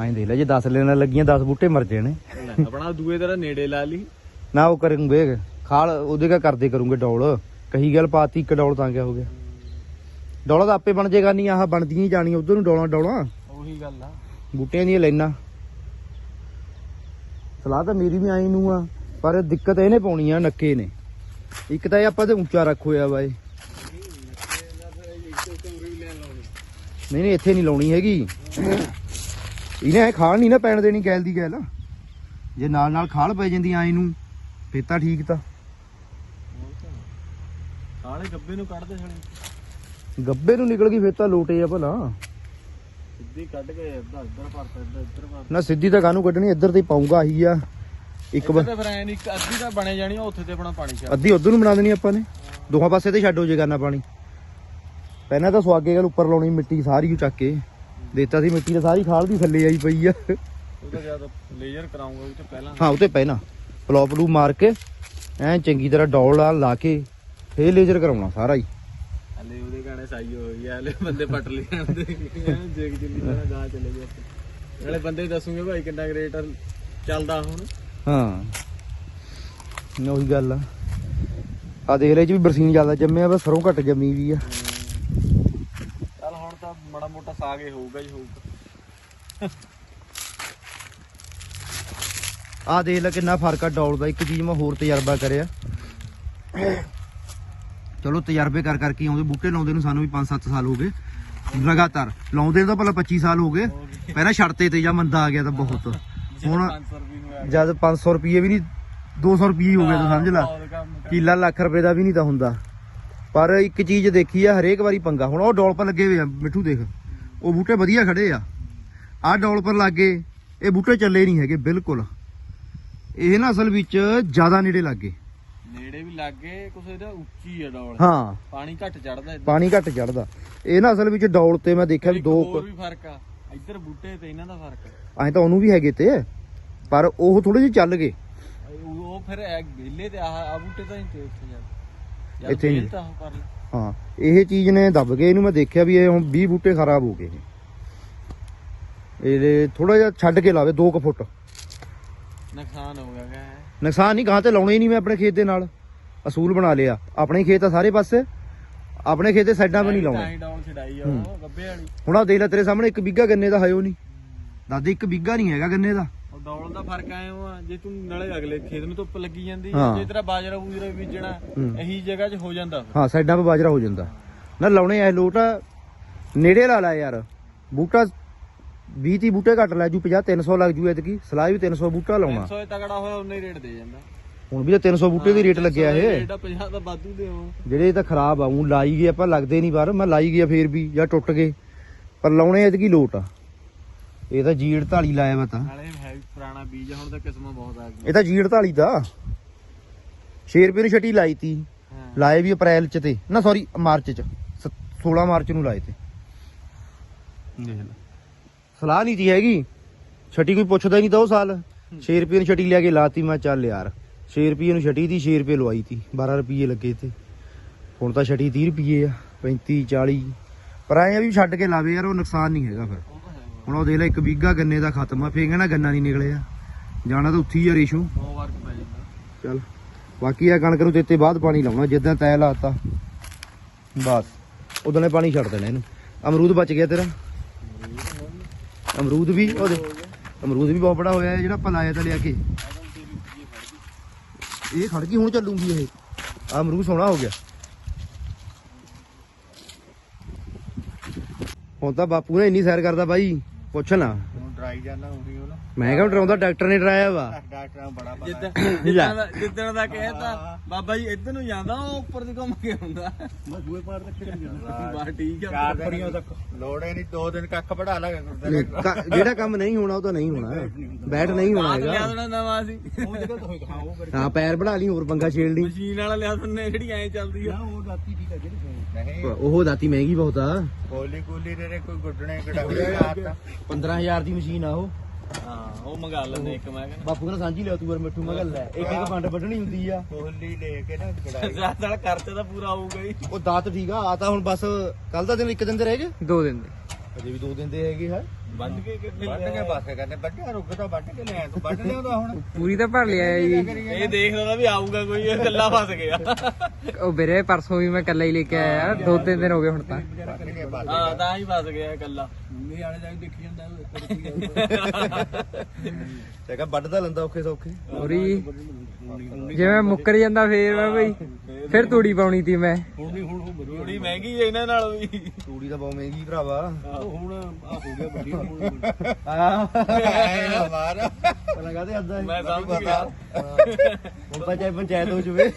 ਐਂ ਦੇਖ ਲੈ ਜੇ 10 ਲੈਣਾ ਲੱਗੀਆਂ 10 ਬੂਟੇ ਮਰ ਜਾਣੇ। ਲੈ, ਆਪਣਾ ਦੂਏ ਤਰ੍ਹਾਂ ਨੇੜੇ ਲਾ ਲਈ। ਨਾ ਉਹ ਕਰੂੰਗੇ ਖਾਲ ਉਹਦੇ ਕਾ ਕਰਦੇ ਕਰੂੰਗੇ ਡੌਲ। ਕਹੀ ਗੱਲ ਪਾਤੀ ਇੱਕ ਡੌਲ ਤਾਂ ਕਿਆ ਹੋ ਗਿਆ। ਡੌਲਾ ਤਾਂ ਆਪੇ ਬਣ ਜਾਏਗਾ ਨਹੀਂ ਆਹ ਬਣਦੀਆਂ ਹੀ ਜਾਣੀਆਂ ਉਧਰ ਨੂੰ ਡੌਲਾਂ ਡੌਲਾਂ। ਉਹੀ ਗੱਲ ਆ। ਬੂਟਿਆਂ ਦੀਆਂ ਲੈਣਾ ਸਲਾਹ ਤਾਂ ਮੇਰੀ ਵੀ ਆਈ ਨੂੰ ਆ ਪਰ ਦਿੱਕਤ ਇਹਨੇ ਪਾਉਣੀ ਆ ਨੱਕੇ ਨੇ। ਇੱਕ ਤਾਂ ਇਹ ਆਪਾਂ ਤੇ ਉੱਚਾ ਰੱਖ ਹੋਇਆ ਵਾ ਇਹ ਨਹੀਂ ਨਹੀਂ ਇੱਥੇ ਨਹੀਂ ਲਾਉਣੀ ਹੈਗੀ। ਇਹਨੇ ਇਹ ਖਾਲ ਨਹੀਂ ਨਾ ਪੈਣ ਦੇਣੀ ਗੈਲ ਦੀ ਗੈਲ। ਜੇ ਨਾਲ ਨਾਲ ਖਾਲ ਪੈ ਜਾਂਦੀ ਆਈ ਨੂੰ ਫੇਰ ਤਾਂ ਠੀਕ ਤਾਂ। ਸਾਲੇ ਗੱਬੇ ਨੂੰ ਕੱਢਦੇ ਛੜੇ ਗੱਬੇ ਨੂੰ ਨਿਕਲ ਗਈ ਫੇਰ ਤਾਂ ਲੋਟੇ ਆ ਭਲਾ। ਸਿੱਧੀ ਕੱਢ ਕੇ ਇੱਧਰ ਇੱਧਰ ਭਰਤਾ ਇੱਧਰ ਇੱਧਰ ਭਰਤਾ। ਨਾ ਸਿੱਧੀ ਤਾਂ ਕਾਹਨੂੰ ਕੱਢਣੀ ਇੱਧਰ ਤੇ ਹੀ ਪਾਉਂਗਾ ਆਹੀ ਆ। ਇੱਕ ਇੱਧਰ ਵਾ- ਤੇ ਫਿਰ ਐ ਨਹੀਂ ਅੱਧੀ ਤਾਂ ਬਣੇ ਜਾਣੀ ਆ, ਉੱਥੇ ਤੇ ਆਪਣਾ ਪਾਣੀ ਛੱਡ ਅੱਧੀ ਉਧਰ ਨੂੰ ਬਣਾ ਦੇਣੀ ਆਪਾਂ ਨੇ। ਦੋਹਾਂ ਪਾਸੇ ਤੇ ਛੱਡ ਹੋ ਜਾਏਗਾ ਨਾ ਪਾਣੀ। ਪਹਿਲਾਂ ਤਾਂ ਸਵਾਗੇ ਗੱਲ ਉੱਪਰ ਲਾਉਣੀ ਮਿੱਟੀ ਸਾਰੀ ਉਹ ਚੱਕ ਕੇ। ਦੇਤਾ ਸੀ ਮਿੱਟੀ ਤਾਂ ਸਾਰੀ ਖਾਲ ਦੀ ਥੱਲੇ ਆਈ ਪਈ ਆ। ਉਹ ਤਾਂ ਜਦ ਲੇਜ਼ਰ ਕਰਾਉਂਗਾ ਉਹ ਤੇ ਪਹਿਲਾਂ। ਹਾਂ ਉਹ ਤੇ ਪਹਿਲਾਂ। ਪਲੌਪ ਲੂ ਮਾਰ ਕੇ ਐ ਚੰਗੀ ਤਰ੍ਹਾਂ ਡੌਲ ਆ ਲਾ ਕੇ ਫੇਰ ਲੇਜ਼ਰ ਕਰਾਉਣਾ ਸਾਰਾ ਹੀ। ਹਲੇ ਉਹਦੇ ਗਾਣੇ ਸਾਈ ਹੋਈ ਆ ਹਲੇ ਬੰਦੇ ਪੱਟ ਲਈ ਜਾਂਦੇ ਜੇਗ ਜਿੱਲੀ ਜਾਣਾ ਜਾ ਚਲੇ ਗਏ। ਨਾਲੇ ਬੰਦੇ ਦੱਸੂਗੇ ਭਾਈ ਕਿੰਨਾ ਰੇਟ ਚੱਲਦਾ ਹੁਣ। ਹਾਂ। ਨਾ ਉਹੀ ਗੱਲ ਆ। ਆ ਦੇਖ ਲੈ ਵੀ ਬਰਸੀਨ ਜ਼ਿਆਦਾ ਜੰਮਿਆ ਬਸ ਸਰੋਂ ਘੱਟ ਜੰਮੀ ਵੀ ਆ। ਮਾੜਾ ਮੋਟਾ ਸਾਗ ਹੀ ਹੋਊਗਾ ਹੀ ਹੋਊਗਾ। ਆਹ ਦੇਖ ਲੈ ਕਿੰਨਾ ਫ਼ਰਕ ਆ ਡੌਲ ਦਾ ਇੱਕ ਚੀਜ਼ ਮੈਂ ਹੋਰ ਤਜਰਬਾ ਕਰਿਆ। ਚਲੋ ਤਜਰਬੇ ਕਰ ਕਰਕੇ ਆਉਂਦੇ ਬੂਟੇ ਲਾਉਂਦੇ ਨੂੰ ਸਾਨੂੰ ਵੀ 5-7 ਸਾਲ ਹੋ ਗਏ। ਲਗਾਤਾਰ ਲਾਉਂਦੇ ਨੂੰ ਤਾਂ ਭਲਾ 25 ਸਾਲ ਹੋ ਗਏ। ਪਹਿਲਾਂ ਛੜਤੇ ਤੇ ਜਾਂ ਮੰਦਾ ਆ ਗਿਆ ਤਾਂ ਬਹੁਤ। ਹੁਣ 500 ਰੁਪਏ ਨੂੰ ਆ ਜਦ 500 ਰੁਪਏ ਵੀ ਨਹੀਂ 200 ਰੁਪਏ ਹੀ ਗਿਆ ਤਾਂ ਸਮਝ ਲੈ। ਕਿੱਲਾ ਲੱਖ ਰੁਪਏ ਦਾ ਵੀ ਨਹੀਂ ਤਾਂ ਹੁੰਦਾ। ਪਰ ਇੱਕ ਚੀਜ਼ ਦੇਖੀ ਆ ਹਰੇਕ ਵਾਰੀ ਪੰਗਾ। ਹੁਣ ਉਹ ਡੋਲ ਪਰ ਲੱਗੇ ਹੋਏ ਆ ਮਿੱਠੂ ਦੇਖ। ਉਹ ਬੂਟੇ ਵਧੀਆ ਖੜੇ ਆ। ਆਹ ਡੋਲ ਪਰ ਲੱਗੇ ਇਹ ਬੂਟੇ ਚੱਲੇ ਨਹੀਂ ਹੈਗੇ ਬਿਲਕੁਲ। ਇਹ ਨਾ ਅਸਲ ਵਿੱਚ ਜ਼ਿਆਦਾ ਨੇੜੇ ਲੱਗੇ। ਨੇੜੇ ਵੀ ਲੱਗੇ ਕੁਛ ਇਹਦਾ ਉੱਚੀ ਆ ਡੌਲ। ਹਾਂ। ਪਾਣੀ ਘੱਟ ਚੜਦਾ ਇੱਧਰ। ਪਾਣੀ ਘੱਟ ਚੜਦਾ ਇਹ ਨਾ ਅਸਲ ਵਿੱਚ ਡੌਲ ਤੇ ਮੈਂ ਦੇਖਿਆ ਵੀ ਦੋ ਹੋਰ ਵੀ ਫ਼ਰਕ ਆ। ਇੱਧਰ ਬੂਟੇ ਤੇ ਇਹਨਾਂ ਦਾ ਫ਼ਰਕ ਐਂ ਤਾਂ ਉਹਨੂੰ ਵੀ ਹੈਗੇ ਤੇ ਪਰ ਉਹ ਥੋੜੇ ਜਿਹੇ ਚੱਲ ਗਏ। ਉਹ ਫਿਰ ਵਿਹਲੇ ਤੇ ਆ ਬੂਟੇ ਤਾਂ ਨਹੀਂ ਤੇ ਉੱਥੇ ਜਾ ਇੱਥੇ ਉਹ ਲੈ। ਹਾਂ ਇਹ ਚੀਜ਼ ਨੇ ਦੱਬ ਗਏ ਇਹਨੂੰ ਮੈਂ ਦੇਖਿਆ ਵੀ ਇਹ ਹੁਣ 20 ਬੂਟੇ ਖਰਾਬ ਹੋ ਗਏ ਇਹ ਥੋੜਾ ਜਿਹਾ ਛੱਡ ਕੇ ਲਾਵੇ 2 ਕੁ ਫੁੱਟ। ਨੁਕਸਾਨ ਹੋ ਗਿਆ ਨੁਕਸਾਨ ਨਹੀਂ ਗਾਂ ਤੇ ਲਾਉਣੇ ਹੀ ਨਹੀਂ ਮੈਂ ਆਪਣੇ ਖੇਤ ਦੇ ਨਾਲ। ਅਸੂਲ ਬਣਾ ਲਿਆ। ਆਪਣੇ ਖੇਤ ਆ ਸਾਰੇ ਪਾਸੇ ਆਪਣੇ ਖੇਤ ਦੇ ਸਾਈਡਾਂ 'ਤੇ ਨਹੀਂ ਲਾਉਣੇ। ਹੀ ਉਹ ਹੁਣ ਆ ਦੇਖ ਲੈ ਤੇਰੇ ਸਾਹਮਣੇ ਇੱਕ ਬਿੱਗਾ ਗੰਨੇ ਦਾ ਹਾਇਓ ਨਹੀਂ। ਦਾਦੀ ਇੱਕ ਬਿੱਗਾ ਨਹੀਂ ਹੈਗਾ ਗੰਨੇ ਦਾ। ਡੌਲ ਦਾ ਫ਼ਰਕ ਆਇਆ ਵਾ ਜੇ ਤੂੰ ਨਾਲੇ ਅਗਲੇ ਖੇਤ ਨੂੰ ਧੁੱਪ ਲੱਗੀ ਜਾਂਦੀ ਹਾਂ। ਜੇ ਤੇਰਾ ਬਾਜਰਾ ਬੂਜਰਾ ਬੀਜਣਾ ਹੂੰ। ਇਹੀ ਜਗ੍ਹਾ 'ਚ ਹੋ ਜਾਂਦਾ। ਫਿਰ। ਹਾਂ ਸਾਈਡਾਂ 'ਤੇ ਬਾਜਰਾ ਹੋ ਜਾਂਦਾ। ਨਾ ਲਾਉਣੇ ਐ ਲੋਟ ਨੇੜੇ ਲਾ ਲਾ ਯਾਰ। ਬੂਟਾ 20 30 ਬੂਟੇ ਘੱਟ ਲੈ ਜੂ 50 300 ਲੱਗ ਜੂ ਐਤਕੀ। ਸਲਾਹ ਵੀ 300 ਬੂਟਾ ਲਾਉਣਾ। 300 ਤਗੜਾ ਹੋਇਆ ਉਨਾ ਹੀ ਰੇਟ ਦੇ ਜਾਂਦਾ। ਹੁਣ ਵੀ ਤਾਂ 300 ਬੂਟੇ ਦੀ ਰੇਟ ਲੱਗਿਆ ਇਹ। ਰੇਟ 50 ਦਾ ਵਾਧੂ ਦੇ ਉਹ ਜਿਹੜੇ ਤਾਂ ਖਰਾਬ ਆ ਉਹ ਲਾਈ ਗਏ ਆਪਾਂ ਲੱਗਦੇ ਨਹੀਂ ਬਾਹਰ। ਮੈਂ ਲਾਈ ਗਿਆ ਫੇਰ ਵੀ ਜਾਂ ਟੁੱਟ ਗਏ। ਪਰ ਲਾਉਣੇ ਐਤਕੀ ਲੋਟ ਆ। ਇਹ ਤਾਂ ਜੀ 48 ਲਾਇਆ ਵਾ ਤਾਂ। ਨਾਲੇ ਹੈ ਵੀ ਪੁਰਾਣਾ ਬੀਜ ਆ, ਹੁਣ ਤਾਂ ਕਿਸਮਾਂ ਬਹੁਤ ਆ ਗਈਆਂ। ਇਹ ਤਾਂ ਜੀ 48 ਦਾ 6 ਰੁਪਏ ਨੂੰ ਛਟੀ ਲਾਈ ਤੀ। ਹਾਂ। ਲਾਏ ਵੀ ਅਪ੍ਰੈਲ ਚ ਤੇ। ਨਾ ਸੌਰੀ ਮਾਰਚ ਚ। ਸ- 16 ਮਾਰਚ ਨੂੰ ਲਾਏ ਤੇ। ਦੇਖ ਲੈ। ਸਲਾਹ ਨਹੀਂ ਤੀ ਹੈਗੀ। ਛਟੀ ਕੋਈ ਪੁੱਛਦਾ ਹੀ ਨਹੀਂ ਤਾਂ ਉਹ ਸਾਲ। 6 ਰੁਪਏ ਨੂੰ ਛਟੀ ਲਿਆ ਕੇ ਲਾਤੀ ਮੈਂ ਚੱਲ ਯਾਰ। 6 ਰੁਪਏ ਨੂੰ ਛਟੀ ਦੀ 6 ਰੁਪਏ ਲਵਾਈ ਤੀ। 12 ਰੁਪਏ ਲੱਗੇ ਤੇ। ਹੁਣ ਤਾਂ ਛਟੀ 30 ਰੁਪਏ ਆ 35 40 ਪਰ ਐਂ ਆ ਵੀ ਛੱਡ ਕੇ ਲਾਵੇ ਯਾਰ ਉਹ ਨੁਕਸਾਨ ਨਹੀਂ ਹੈਗਾ ਫਿਰ। ਹੁਣ ਉਹ ਦੇਖ ਲੈ, ਇੱਕ ਬੀਗਾ ਗੰਨੇ ਦਾ ਖਤਮ ਆ, ਫੇਰ ਕਹਿਣਾ ਗੰਨਾ ਨਹੀਂ ਨਿਕਲਿਆ। ਜਾਣਾ ਤਾਂ ਉੱਥੇ ਆ ਰੇਸ਼ੂ ਬਹੁਤ ਵਰਕ ਪੈ ਜਾਂਦਾ ਚੱਲ, ਬਾਕੀ ਆ ਕਣਕ ਨੂੰ ਤੇ ਬਾਅਦ ਪਾਣੀ ਲਾਉਣਾ, ਜਿੱਦਾਂ ਤੈ ਲਾਤਾ। ਬਸ, ਉਦੋਂ ਨੇ ਪਾਣੀ ਛੱਡ ਦੇਣਾ ਇਹਨੂੰ। ਅਮਰੂਦ ਬਚ ਗਿਆ ਤੇਰਾ? ਅਮਰੂਦ ਵੀ ਉਹਦੇ, ਅਮਰੂਦ ਵੀ ਬਹੁਤ ਬੜਾ ਹੋਇਆ ਜਿਹੜਾ ਆਪਾਂ ਲਾਇਆ ਤਾਂ ਲਿਆ ਕੇ। ਇਹ ਖੜ ਗਈ, ਹੁਣ ਚੱਲੂਗੀ ਇਹ। ਆਹ ਅਮਰੂਦ ਸੋਹਣਾ ਹੋ ਗਿਆ। ਹੁਣ ਤਾਂ ਬਾਪੂ ਨੇ ਇੰਨੀ ਸੈਰ ਕਰਦਾ ਬਾਈ। ਪੁੱਛ ਨਾ ਹੁਣ ਡਰਾਈ ਜਾਂਦਾ ਹੋਰੀ ਉਹ ਨਾ। ਮੈਂ ਕਿਹਾ ਡਰਾਉਂਦਾ ਡਾਕਟਰ ਨੇ ਡਰਾਇਆ ਵਾ। ਡਾਕਟਰਾਂ ਬੜਾ ਜਿੱਦਾਂ ਲੈ। ਜਿੱਦਾਂ ਦਾ- ਜਿੱਦਣ ਦਾ ਕਹਿਤਾ ਬਾਬਾ ਜੀ ਇੱਧਰ ਨੂੰ ਜਾਂਦਾ ਉਹ ਉੱਪਰ ਦੀ ਘੁੰਮ ਕੇ ਆਉਂਦਾ। ਮੈਂ ਦੂਏ ਪਾਰ ਤੱਕ ਚੱਲ ਜਾਂਦਾ। ਬਸ ਠੀਕ ਆ। ਚਾਰ ਦਿਨੀਆਂ ਤੱਕ। ਲੋੜੇ ਨਹੀਂ ਦੋ ਦਿਨ ਕੱਖ ਵੜਾ ਲਾ ਨਹੀਂ, ਕ- ਜਿਹੜਾ ਕੰਮ ਨਹੀਂ ਹੋਣਾ ਉਹ ਤਾਂ ਨਹੀਂ ਹੋਣਾ। ਬੈਟ ਨਹੀਂ ਹੋਣਾ ਆਹ ਲਿਆ ਹੈਗਾ ਦੇਣਾ ਨਵਾਂ ਸੀ ਉਹ ਜਗ੍ਹਾ ਤਾਂ ਹੋਏਗਾ ਹਾਂ ਉਹ ਕਰੀ ਹਾਂ ਪੈਰ ਬਣਾ ਲਈ ਹੋਰ ਪੰਗਾ ਛੇੜ ਲਈ। ਮਸ਼ੀਨ ਵਾਲਾ ਲਿਆ ਦਿੰਨੇ ਜਿਹੜੀ ਐਂ ਚੱਲਦੀ ਆ। ਨਾ ਉਹ ਰਾਤੀ ਠੀਕ ਹੈ ਜਿਹੜੇ ਨਹੀਂ ਉਹ ਦਾਤੀ ਮਹਿੰਗੀ ਬਹੁਤ ਆ। ਕੋਲੀ ਕੋਲੀ ਦੇ ਕੋਈ ਗੁੱਡਣੇ ਕਢਾਉਣੇ ਆਤਾ 15000 ਦੀ। ਮਸ਼ੀਨ ਆ ਉਹ। ਹਾਂ ਉਹ ਮੰਗਾ ਲੈਂਦੇ ਇੱਕ ਮੈਂ ਕਹਿੰਦਾ। ਬਾਪੂ ਕਹਿੰਦਾ ਸਾਂਝੀ ਲਿਆ ਤੂੰ ਵਰ ਮਿੱਠੂ ਮੈਂ ਲੈ ਇੱਕ ਇੱਕ ਫੰਡ ਵੱਢਣੀ ਹੁੰਦੀ ਆ। ਕੋਲੀ ਲੈ ਕੇ ਨਾ ਕਢਾਈ। ਜ਼ਿਆਦਾ ਕਰਤੇ ਤਾਂ ਪੂਰਾ ਆਊਗਾ ਹੀ। ਉਹ ਦਾਤ ਠੀਕ ਆ ਆ ਤਾਂ ਹੁਣ ਬਸ ਕੱਲ ਦਾ ਦਿਨ ਇੱਕ ਦਿਨ ਦੇ ਰਹਿ ਗਏ? ਦੋ ਦਿਨ ਦੇ। ਅਜੇ ਵੀ ਦੋ ਦਿਨ ਦੇ ਹੈਗੇ ਹੈ ਵੱਢ ਕੇ ਕਿੱਥੇ ਵੱਢ ਕੇ ਬਾਸੇ ਕਰਨੇ ਵੱਢਿਆ ਰੁੱਗ ਤਾਂ ਵੱਢ ਕੇ ਲਿਆ ਤੂੰ ਵੱਢ ਲਿਆਉਂਦਾ ਹੁਣ। ਪੂਰੀ ਤਾਂ ਭਰ ਲਿਆ ਜੀ। ਇਹ ਦੇਖਦਾ ਤਾਂ ਵੀ ਆਊਗਾ ਕੋਈ ਇਹ ਗੱਲਾਂ ਫਸ ਗਿਆ। ਉਹ ਵੀਰੇ ਪਰਸੋਂ ਵੀ ਮੈਂ ਇਕੱਲਾ ਹੀ ਲੈ ਕੇ ਆਇਆ ਦੋ ਤਿੰਨ ਦਿਨ ਹੋ ਗਏ ਹੁਣ ਤਾਂ। ਹਾਂ ਤਾਂ ਹੀ ਫਸ ਗਿਆ ਇਕੱਲਾ। ਮੇਰੇ ਆਲੇ ਜਾ ਕੇ ਦੇਖੀ ਜਾਂਦਾ ਹੈਗਾ <laughs> ਵੱਢਦਾ ਲੰਦਾ ਔਖੇ ਸੌਖੇ। ਹੋਰੀ ਜਿਵੇਂ ਮੁੱਕਰ ਜਾਂਦਾ ਫੇਰ ਮੈਂ ਬਈ ਫਿਰ ਤੂੜੀ ਪਾਉਣੀ ਤੀ ਮੈਂ। ਹੁਣ ਨਹੀਂ ਹੁਣ ਉਹ ਥੋੜੀ ਮਹਿੰਗੀ ਹੈ ਇਹਨਾਂ ਨਾਲ ਵੀ। ਤੂੜੀ ਤਾਂ ਬਹੁਤ ਮਹਿੰਗੀ ਭਰਾਵਾ। ਹੁਣ ਆ ਹੋ ਗਿਆ ਵੱਡੀ ਹੁਣ ਆ ਮਾਰ ਪਤਾ ਕਾਹਦੇ ਅੱਧਾ ਮੈਂ ਸਮਝ ਗਿਆ। ਹੁਣ ਤਾਂ ਚਾਹੇ ਪੰਚਾਇਤ ਹੋ ਜਵੇ।